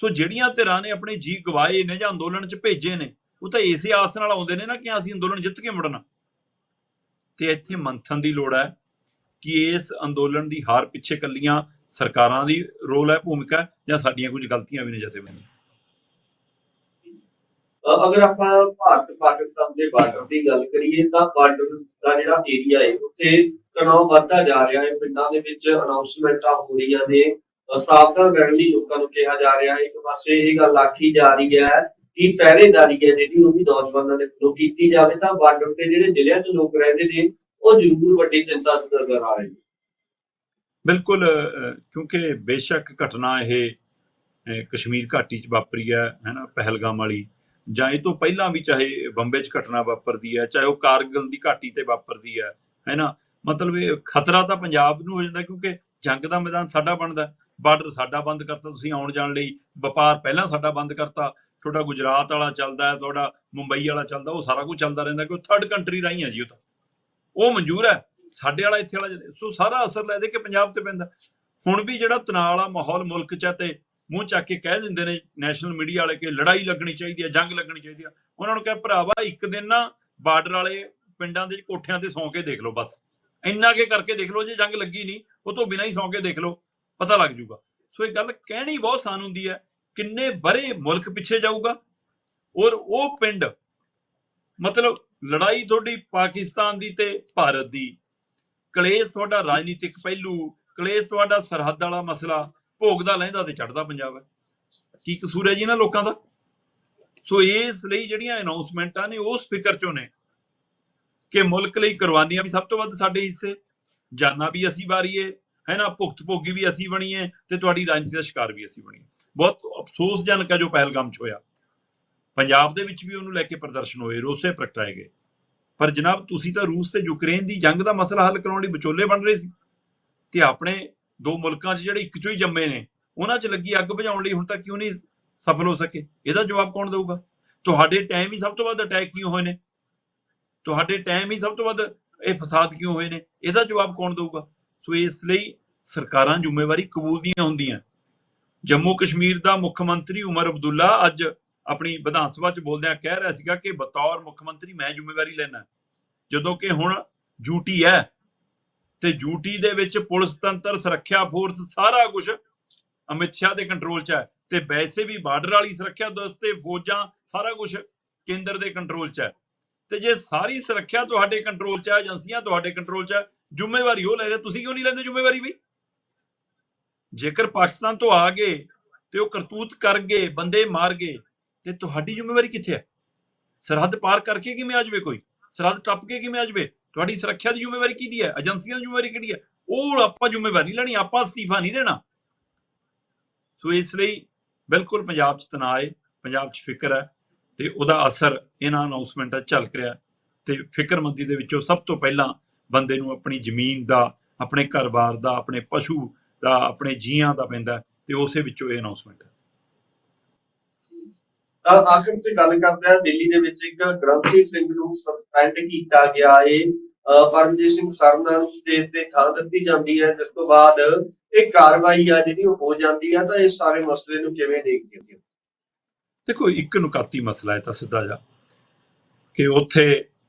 ਸੋ ਜਿਹੜੀਆਂ ਧਿਰਾਂ ਨੇ ਆਪਣੇ ਜੀ ਗਵਾਏ ਨੇ ਜਾਂ ਅੰਦੋਲਨ 'ਚ ਭੇਜੇ ਨੇ, ਉਹ ਤਾਂ ਇਸੇ ਆਸ ਨਾਲ ਆਉਂਦੇ ਨੇ ਨਾ ਕਿ ਅਸੀਂ ਅੰਦੋਲਨ ਜਿੱਤ ਕੇ ਮੁੜਨਾ। ਤੇ ਇੱਥੇ ਮੰਥਨ ਦੀ ਲੋੜ ਹੈ ਕਿ ਇਸ ਅੰਦੋਲਨ ਦੀ ਹਾਰ ਪਿੱਛੇ ਕੱਲੀਆਂ ਸਰਕਾਰਾਂ ਦੀ ਰੋਲ ਹੈ, ਭੂਮਿਕਾ ਜਾਂ ਸਾਡੀਆਂ ਕੁਝ ਗਲਤੀਆਂ ਵੀ ਨੇ ਜਥੇਬੰਦੀਆਂ? ਅਗਰ ਆਪਾਂ ਭਾਰਤ ਪਾਕਿਸਤਾਨ ਦੇ ਬਾਰਡਰ ਦੀ ਗੱਲ ਕਰੀਏ, ਤਾਂ ਬਾਰਡਰ ਦਾ ਜਿਹੜਾ ਏਰੀਆ ਹੈ, ਉੱਥੇ ਤਣਾਅ ਵੱਧਦਾ ਜਾ ਰਿਹਾ ਹੈ। ਪਿੰਡਾਂ ਦੇ ਵਿੱਚ ਅਨਾਉਂਸਮੈਂਟਾਂ ਹੋ ਰਹੀਆਂ ਨੇ। ਸਾਵਧਾਨ ਰਹਿਣ ਲਈ ਲੋਕਾਂ ਨੂੰ ਕਿਹਾ ਜਾ ਰਿਹਾ ਹੈ। ਇੱਕ ਪਾਸੇ ਇਹ ਗੱਲ ਆਖੀ ਜਾ ਰਹੀ ਹੈ ਕਿ ਪਹਿਰੇਦਾਰੀ ਹੈ ਜਿਹੜੀ ਉਹ ਵੀ ਨੌਜਵਾਨਾਂ ਦੇ ਵੱਲੋਂ ਕੀਤੀ ਜਾਵੇ। ਤਾਂ ਬਾਰਡਰ ਤੇ ਜਿਹੜੇ ਜ਼ਿਲ੍ਹਿਆਂ 'ਚ ਲੋਕ ਰਹਿੰਦੇ ਨੇ ਉਹ ਜ਼ਰੂਰ ਵੱਡੀ ਚਿੰਤਾ ਨਜ਼ਰ ਆ ਰਹੇ ਨੇ। ਬਿਲਕੁਲ ਅ, ਕਿਉਂਕਿ ਬੇਸ਼ੱਕ ਘਟਨਾ ਇਹ ਕਸ਼ਮੀਰ ਘਾਟੀ 'ਚ ਵਾਪਰੀ ਹੈ ਹੈਨਾ ਪਹਿਲਗਾਮ ਵਾਲੀ। ਜਾਂ ਇਹ ਤੋਂ ਪਹਿਲਾਂ ਵੀ ਚਾਹੇ ਬੰਬੇ 'ਚ ਘਟਨਾ ਵਾਪਰਦੀ ਹੈ ਚਾਹੇ ਉਹ ਕਾਰਗਿਲ ਦੀ ਘਾਟੀ ਤੇ ਵਾਪਰਦੀ ਹੈ ਹੈਨਾ ਮਤਲਬ ਇਹ ਖਤਰਾ ਤਾਂ ਪੰਜਾਬ ਨੂੰ ਹੋ ਜਾਂਦਾ ਕਿਉਂਕਿ ਜੰਗ ਦਾ ਮੈਦਾਨ ਸਾਡਾ ਬਣਦਾ, ਬਾਰਡਰ ਸਾਡਾ ਬੰਦ ਕਰਤਾ, ਤੁਸੀਂ ਆਉਣ ਜਾਣ ਲਈ ਵਪਾਰ ਪਹਿਲਾਂ ਸਾਡਾ ਬੰਦ ਕਰਤਾ, ਤੁਹਾਡਾ ਗੁਜਰਾਤ ਵਾਲਾ ਚੱਲਦਾ ਹੈ ਤੁਹਾਡਾ ਮੁੰਬਈ ਵਾਲਾ ਚੱਲਦਾ, ਉਹ ਸਾਰਾ ਕੁਝ ਚੱਲਦਾ ਰਹਿੰਦਾ ਕਿ ਥਰਡ ਕੰਟਰੀ ਰਾਹੀਂ ਹੈ ਜੀ ਉਹ ਤਾਂ। ਉਹ ਮਨਜ਼ੂਰ ਹੈ, ਸਾਡੇ ਵਾਲਾ ਇੱਥੇ ਵਾਲਾ ਸੋ ਸਾਰਾ ਅਸਰ ਲੈ ਦੇ ਕਿ ਪੰਜਾਬ ਤੇ ਪੈਂਦਾ। ਹੁਣ ਵੀ ਜਿਹੜਾ ਤਣਾਅ ਵਾਲਾ ਮਾਹੌਲ ਮੁਲਕ 'ਚ ਹੈ ਤੇ ਮੂੰਹ ਚੱਕ ਕੇ ਕਹਿ ਦਿੰਦੇ ਨੇ ਨੈਸ਼ਨਲ ਮੀਡੀਆ ਵਾਲੇ ਕਿ ਲੜਾਈ ਲੱਗਣੀ ਚਾਹੀਦੀ ਹੈ, ਜੰਗ ਲੱਗਣੀ ਚਾਹੀਦੀ ਹੈ। ਉਹਨਾਂ ਨੂੰ ਕਹੇ, ਭਰਾਵਾ ਇੱਕ ਦਿਨ ਨਾ ਬਾਰਡਰ ਵਾਲੇ ਪਿੰਡਾਂ ਦੇ ਕੋਠਿਆਂ ਤੇ ਸੌਂ ਕੇ ਦੇਖ ਲਓ ਬਸ। ਇੰਨਾ ਕੇ ਕਰਕੇ ਦੇਖ ਲਓ, ਜੇ ਜੰਗ ਲੱਗੀ ਨਹੀਂ, ਉਹ ਤੋਂ ਬਿਨਾਂ ਹੀ ਸੌਂ ਕੇ ਦੇਖ ਲਓ, ਪਤਾ ਲੱਗ ਜੂਗਾ ਸੋ ਇਹ ਗੱਲ ਕਹਿਣੀ ਬਹੁਤ ਆਸਾਨ ਹੁੰਦੀ ਹੈ, ਕਿੰਨੇ ਬਰੇ ਮੁਲਕ ਪਿੱਛੇ ਜਾਊਗਾ, ਔਰ ਉਹ ਪਿੰਡ, ਮਤਲਬ ਲੜਾਈ ਤੁਹਾਡੀ ਪਾਕਿਸਤਾਨ ਦੀ ਤੇ ਭਾਰਤ ਦੀ, ਕਲੇਸ਼ ਤੁਹਾਡਾ ਰਾਜਨੀਤਿਕ ਪਹਿਲੂ, ਕਲੇਸ਼ ਤੁਹਾਡਾ ਸਰਹੱਦ ਵਾਲਾ ਮਸਲਾ ਭੋਗਦਾ ਲਹਿੰਦਾ ਤੇ ਚੜਦਾ ਪੰਜਾਬ ਹੈ। ਕੀ ਕਸੂਰ ਹੈ ਜੀ ਇਹਨਾਂ ਲੋਕਾਂ ਦਾ? ਸੋ ਇਸ ਲਈ ਜਿਹੜੀਆਂ ਅਨਾਉਂਸਮੈਂਟਾਂ ਨੇ ਉਸ ਫਿਕਰ ਚੋਂ ਨੇ। ਕਿ ਮੁਲਕ ਲਈ ਕੁਰਬਾਨੀਆਂ ਵੀ ਸਭ ਤੋਂ ਵੱਧ ਸਾਡੇ ਹਿੱਸੇ ਜਾਨਾਂ ਵੀ ਅਸੀਂ ਵਾਰੀਏ ਹੈ ਨਾ ਭੁਗਤ ਭੋਗੀ ਵੀ ਅਸੀਂ ਬਣੀਏ ਤੇ ਤੁਹਾਡੀ ਰਾਜਨੀਤੀ ਦਾ ਸ਼ਿਕਾਰ ਵੀ ਅਸੀਂ ਬਣੀਏ। ਬਹੁਤ ਅਫਸੋਸਜਨਕ ਹੈ ਜੋ ਪਹਿਲਗਾਮ ਚ ਹੋਇਆ। ਪੰਜਾਬ ਦੇ ਵਿੱਚ ਵੀ ਉਹਨੂੰ ਲੈ ਕੇ ਪ੍ਰਦਰਸ਼ਨ ਹੋਏ, ਰੋਸੇ ਪ੍ਰਗਟਾਏ ਗਏ। ਪਰ ਜਨਾਬ, ਤੁਸੀਂ ਤਾਂ ਰੂਸ ਤੇ ਯੂਕਰੇਨ ਦੀ ਜੰਗ ਦਾ ਮਸਲਾ ਹੱਲ ਕਰਾਉਣ ਲਈ ਵਿਚੋਲੇ ਬਣ ਰਹੇ ਸੀ। ਤੇ ਆਪਣੇ ਦੋ ਮੁਲਕਾਂ 'ਚ ਜਿਹੜੇ ਇੱਕ ਚੋਂ ਹੀ ਜੰਮੇ ਨੇ, ਉਹਨਾਂ 'ਚ ਲੱਗੀ ਅੱਗ ਬੁਝਾਉਣ ਲਈ ਹੁਣ ਤੱਕ ਕਿਉਂ ਨਹੀਂ ਸਫਲ ਹੋ ਸਕੇ? ਇਹਦਾ ਜਵਾਬ ਕੌਣ ਦੇਊਗਾ? ਤੁਹਾਡੇ ਟਾਈਮ ਹੀ ਸਭ ਤੋਂ ਵੱਧ ਅਟੈਕ ਕਿਉਂ ਹੋਏ ਨੇ? ਤੁਹਾਡੇ ਟਾਈਮ ਹੀ ਸਭ ਤੋਂ ਵੱਧ ਇਹ ਫਸਾਦ ਕਿਉਂ ਹੋਏ ਨੇ? ਇਹਦਾ ਜਵਾਬ ਕੌਣ ਦੇਊਗਾ? ਸੋ ਇਸ ਲਈ ਸਰਕਾਰਾਂ ਜ਼ਿੰਮੇਵਾਰੀ ਕਬੂਲਦੀਆਂ ਹੁੰਦੀਆਂ। ਜੰਮੂ ਕਸ਼ਮੀਰ ਦਾ ਮੁੱਖ ਮੰਤਰੀ ਉਮਰ ਅਬਦੁੱਲਾ ਅੱਜ ਆਪਣੀ ਵਿਧਾਨ ਸਭਾ 'ਚ ਬੋਲਦਿਆਂ ਕਹਿ ਰਿਹਾ ਸੀਗਾ ਕਿ ਬਤੌਰ ਮੁੱਖ ਮੰਤਰੀ ਮੈਂ ਜ਼ਿੰਮੇਵਾਰੀ ਲੈਣਾ ਜਦੋਂ ਕਿ ਹੁਣ ਡਿਊਟੀ ਹੈ ਤੇ ਡਿਊਟੀ ਦੇ ਵਿੱਚ ਪੁਲਿਸ, ਤੰਤਰ, ਸੁਰੱਖਿਆ ਫੋਰਸ ਸਾਰਾ ਕੁਝ ਅਮਿਤ ਸ਼ਾਹ ਦੇ ਕੰਟਰੋਲ 'ਚ ਹੈ ਤੇ ਵੈਸੇ ਵੀ ਬਾਰਡਰ ਵਾਲੀ ਸੁਰੱਖਿਆ ਦਸਤੇ, ਫੌਜਾਂ ਸਾਰਾ ਕੁਝ ਕੇਂਦਰ ਦੇ ਕੰਟਰੋਲ 'ਚ ਹੈ। ਤੇ ਜੇ ਸਾਰੀ ਸੁਰੱਖਿਆ ਤੁਹਾਡੇ ਕੰਟਰੋਲ 'ਚ ਹੈ ਏਜੰਸੀਆਂ ਤੁਹਾਡੇ ਕੰਟਰੋਲ 'ਚ ਹੈ ਜ਼ਿੰਮੇਵਾਰੀ ਉਹ ਲੈ ਰਹੇ, ਤੁਸੀਂ ਕਿਉਂ ਨਹੀਂ ਲੈਂਦੇ ਜ਼ਿੰਮੇਵਾਰੀ ਵੀ ਜੇਕਰ ਪਾਕਿਸਤਾਨ ਤੋਂ ਆ ਗਏ ਤੇ ਉਹ ਕਰਤੂਤ ਕਰ ਗਏ, ਬੰਦੇ ਮਾਰ ਗਏ, ਤੇ ਤੁਹਾਡੀ ਜ਼ਿੰਮੇਵਾਰੀ ਕਿੱਥੇ ਹੈ ਸਰਹੱਦ ਪਾਰ ਕਰਕੇ ਕਿਵੇਂ ਆ ਜਾਵੇ ਕੋਈ? ਸਰਹੱਦ ਟੱਪ ਕੇ ਕਿਵੇਂ ਆ ਜਾਵੇ? ਤੁਹਾਡੀ ਸੁਰੱਖਿਆ ਦੀ ਜ਼ਿੰਮੇਵਾਰੀ ਕਿਹਦੀ ਹੈ ਏਜੰਸੀਆਂ ਦੀ ਜ਼ਿੰਮੇਵਾਰੀ ਕਿਹੜੀ ਹੈ ਉਹ ਆਪਾਂ ਜ਼ਿੰਮੇਵਾਰੀ ਨਹੀਂ ਲੈਣੀ, ਆਪਾਂ ਅਸਤੀਫਾ ਨਹੀਂ ਦੇਣਾ। ਸੋ ਇਸ ਲਈ ਬਿਲਕੁਲ ਪੰਜਾਬ 'ਚ ਤਣਾਅ ਹੈ, ਪੰਜਾਬ 'ਚ ਫਿਕਰ ਹੈ। ਤੇ ਉਹਦਾ ਅਸਰ ਇਹਨਾਂ ਅਨਾਉਂਸਮੈਂਟਾਂ 'ਚ ਝਲਕ ਰਿਹਾ ਤੇ ਫਿਕਰਮੰਦੀ ਦੇ ਵਿੱਚੋਂ ਸਭ ਤੋਂ ਪਹਿਲਾਂ ਬੰਦੇ ਨੂੰ ਆਪਣੀ ਜ਼ਮੀਨ ਦਾ, ਆਪਣੇ ਘਰ-ਬਾਰ ਦਾ, ਆਪਣੇ ਪਸ਼ੂ ਦਾ, ਆਪਣੇ ਜੀਆਂ ਦਾ ਪੈਂਦਾ ਤੇ ਉਸੇ ਵਿੱਚੋਂ ਇਹ ਅਨਾਉਂਸਮੈਂਟ ਹੈ। ਆਖਰ ਤੇ ਗੱਲ ਕਰਦੇ ਹਾਂ, ਦਿੱਲੀ ਦੇ ਵਿੱਚ ਇੱਕ ਗ੍ਰੰਥੀ ਸਿੰਘ ਨੂੰ ਸਸਪੈਂਡ ਕੀਤਾ ਗਿਆ ਏ। ਪਰਮਜੀਤ ਸਿੰਘ ਸਰਨਾ ਨੂੰ ਸਟੇਜ ਤੇ ਥਾਂ ਦਿੱਤੀ ਜਾਂਦੀ ਹੈ। ਜਿਸ ਤੋਂ ਬਾਅਦ ਇਹ ਕਾਰਵਾਈ ਆ ਜਿਹੜੀ ਉਹ ਹੋ ਜਾਂਦੀ ਹੈ, ਤਾਂ ਇਸ ਸਾਰੇ ਮਸਲੇ ਨੂੰ ਕਿਵੇਂ ਦੇਖਦੇ ਹੋ? ਦੇਖੋ, ਇੱਕ ਨੁਕਾਤੀ ਮਸਲਾ ਹੈ ਤਾਂ ਸਿੱਧਾ ਜਾ ਕਿ ਉੱਥੇ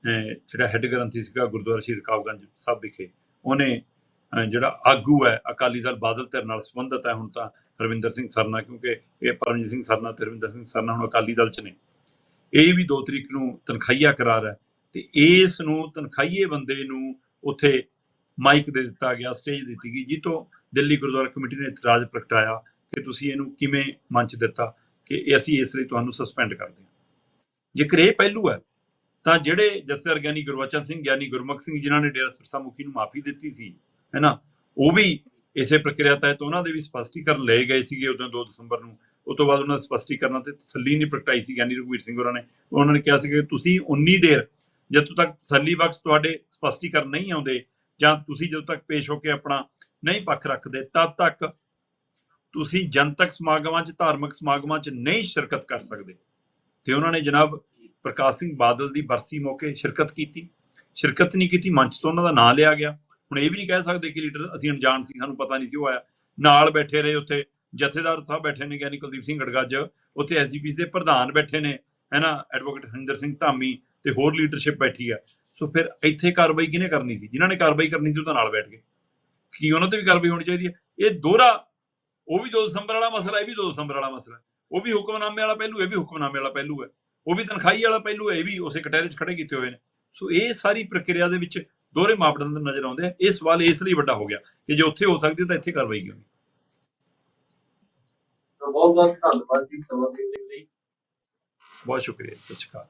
ਜਿਹੜਾ ਹੈੱਡ ਗ੍ਰੰਥੀ ਸੀਗਾ ਗੁਰਦੁਆਰਾ ਸ਼੍ਰੀ ਰਕਾਬਗੰਜ ਸਾਹਿਬ ਵਿਖੇ, ਉਹਨੇ ਜਿਹੜਾ ਆਗੂ ਹੈ, ਅਕਾਲੀ ਦਲ ਬਾਦਲ ਧਿਰ ਨਾਲ ਸੰਬੰਧਿਤ ਹੈ ਹੁਣ ਤਾਂ ਰਵਿੰਦਰ ਸਿੰਘ ਸਰਨਾ, ਕਿਉਂਕਿ ਇਹ ਪਰਮਜੀਤ ਸਿੰਘ ਸਰਨਾ ਤੇ ਰਵਿੰਦਰ ਸਿੰਘ ਸਰਨਾ ਹੁਣ ਅਕਾਲੀ ਦਲ ਚ ਨੇ। ਇਹ ਵੀ 2 ਤਰੀਕ ਨੂੰ ਤਨਖਾਹੀਆ ਕਰਾਰ ਹੈ ਤੇ ਇਸ ਨੂੰ ਤਨਖਾਹੀਏ ਬੰਦੇ ਨੂੰ ਉੱਥੇ ਮਾਈਕ ਦੇ ਦਿੱਤਾ ਗਿਆ, ਸਟੇਜ ਦਿੱਤੀ ਗਈ ਜਿੱਤੋਂ ਦਿੱਲੀ ਗੁਰਦੁਆਰਾ ਕਮੇਟੀ ਨੇ ਇਤਰਾਜ਼ ਪ੍ਰਗਟਾਇਆ ਕਿ ਤੁਸੀਂ ਇਹਨੂੰ ਕਿਵੇਂ ਮੰਚ ਦਿੱਤਾ। ਕਿ ਅਸੀਂ ਇਸ ਲਈ ਤੁਹਾਨੂੰ ਸਸਪੈਂਡ ਕਰਦੇ ਹਾਂ। ਜੇਕਰ ਇਹ ਪਹਿਲੂ ਹੈ, ਤਾਂ ਜਿਹੜੇ ਜਥੇਦਾਰ ਗਿਆਨੀ ਗੁਰਵਚਨ ਸਿੰਘ ਗਿਆਨੀ, ਗੁਰਮੁਖ ਸਿੰਘ ਜਿਨ੍ਹਾਂ ਨੇ ਡੇਰਾ ਸਿਰਸਾ ਮੁਖੀ ਨੂੰ ਮਾਫੀ ਦਿੱਤੀ ਸੀ, ਹੈਨਾ, ਉਹ ਵੀ ਇਸੇ ਪ੍ਰਕਿਰਿਆ ਤਹਿਤ ਉਹਨਾਂ ਦੇ ਵੀ ਸਪਸ਼ਟੀਕਰਨ ਲਏ ਗਏ ਸੀਗੇ ਉਦੋਂ 2 ਦਸੰਬਰ ਨੂੰ। ਉਸ ਤੋਂ ਬਾਅਦ ਉਹਨਾਂ ਨੇ ਸਪਸ਼ਟੀਕਰਨ ਤੇ ਤਸੱਲੀ ਨਹੀਂ ਪ੍ਰਗਟਾਈ ਸੀ, ਗਿਆਨੀ ਰਘਵੀਰ ਸਿੰਘ ਹੋਰਾਂ ਨੇ। ਉਹਨਾਂ ਨੇ ਕਿਹਾ ਸੀ ਕਿ ਤੁਸੀਂ ਉਨੀ ਦੇਰ, ਜਦੋਂ ਤੱਕ ਤਸੱਲੀ ਬਖਸ਼ ਤੁਹਾਡੇ ਸਪਸ਼ਟੀਕਰਨ ਨਹੀਂ ਆਉਂਦੇ ਜਾਂ ਤੁਸੀਂ ਜਦੋਂ ਤੱਕ ਪੇਸ਼ ਹੋ ਕੇ ਆਪਣਾ ਨਹੀਂ ਪੱਖ ਰੱਖਦੇ, ਤਦ ਤੱਕ ਤੁਸੀਂ ਜਨਤਕ ਸਮਾਗਮਾਂ 'ਚ, ਧਾਰਮਿਕ ਸਮਾਗਮਾਂ 'ਚ ਨਹੀਂ ਸ਼ਿਰਕਤ ਕਰ ਸਕਦੇ। ਤੇ ਉਹਨਾਂ ਨੇ ਜਨਾਬ ਪ੍ਰਕਾਸ਼ ਸਿੰਘ ਬਾਦਲ ਦੀ ਬਰਸੀ ਮੌਕੇ ਸ਼ਿਰਕਤ ਕੀਤੀ। ਸ਼ਿਰਕਤ ਨਹੀਂ ਕੀਤੀ, ਮੰਚ ਤੋਂ ਉਹਨਾਂ ਦਾ ਨਾਂ ਲਿਆ ਗਿਆ। ਹੁਣ ਇਹ ਵੀ ਨਹੀਂ ਕਹਿ ਸਕਦੇ ਕਿ ਲੀਡਰ ਅਸੀਂ ਅਣਜਾਣ ਸੀ, ਸਾਨੂੰ ਪਤਾ ਨਹੀਂ ਸੀ ਉਹ ਆਇਆ। ਨਾਲ ਬੈਠੇ ਰਹੇ ਉੱਥੇ, ਜਥੇਦਾਰ ਸਾਹਿਬ ਬੈਠੇ ਨੇ, ਗਿਆਨੀ ਕੁਲਦੀਪ ਸਿੰਘ ਗੜਗੱਜ ਉੱਥੇ ਐਸਜੀਪੀਸ ਦੇ ਪ੍ਰਧਾਨ ਬੈਠੇ ਨੇ, ਹੈਨਾ? ਐਡਵੋਕੇਟ ਹਰਿੰਦਰ ਸਿੰਘ ਧਾਮੀ ਤੇ ਹੋਰ ਲੀਡਰਸ਼ਿਪ ਬੈਠੀ ਆ। ਸੋ ਫਿਰ ਇੱਥੇ ਕਾਰਵਾਈ ਕਿਹਨੇ ਕਰਨੀ ਸੀ? ਜਿਨ੍ਹਾਂ ਨੇ ਕਾਰਵਾਈ ਕਰਨੀ ਸੀ, ਉਹ ਤਾਂ ਨਾਲ ਬੈਠ ਗਏ। ਕੀ ਉਹਨਾਂ ਤੇ ਵੀ ਕਾਰਵਾਈ ਹੋਣੀ ਚਾਹੀਦੀ ਹੈ? ਇਹ ਦੋਹਰਾ ਉਹ ਵੀ 2 ਦਸੰਬਰ ਵਾਲਾ ਮਸਲਾ ਇਹ ਵੀ 2 ਦਸੰਬਰ ਵਾਲਾ ਮਸਲਾ। ਉਹ ਵੀ ਹੁਕਮਨਾਮੇ ਵਾਲਾ ਪਹਿਲੂ ਇਹ ਵੀ ਹੁਕਮਨਾਮੇ ਵਾਲਾ ਪਹਿਲੂ ਹੈ। ਉਹ ਵੀ ਤਨਖਾਹੀ ਵਾਲਾ ਪਹਿਲੂ ਹੈ ਇਹ ਵੀ ਉਸੇ ਕਟਹਿਰੇ 'ਚ ਖੜੇ ਕੀਤੇ ਹੋਏ ਨੇ। ਸੋ ਇਹ ਸਾਰੀ ਪ੍ਰਕਿਰਿਆ ਦੇ ਵਿੱਚ ਦੋਹਰੇ ਮਾਪਦੰਡ ਨਜ਼ਰ ਆਉਂਦੇ ਆ। ਇਹ ਸਵਾਲ ਇਸ ਲਈ ਵੱਡਾ ਹੋ ਗਿਆ ਕਿ ਜੇ ਉੱਥੇ ਹੋ ਸਕਦੀ ਤਾਂ ਇੱਥੇ ਕਾਰਵਾਈ ਕਿਉਂ ਨਹੀਂ? ਬਹੁਤ ਬਹੁਤ ਧੰਨਵਾਦ ਜੀ ਸਮਾਂ ਦੇਣ ਲਈ। ਬਹੁਤ ਸ਼ੁਕਰੀਆ ਸਤਿ ਸ਼੍ਰੀ ਅਕਾਲ।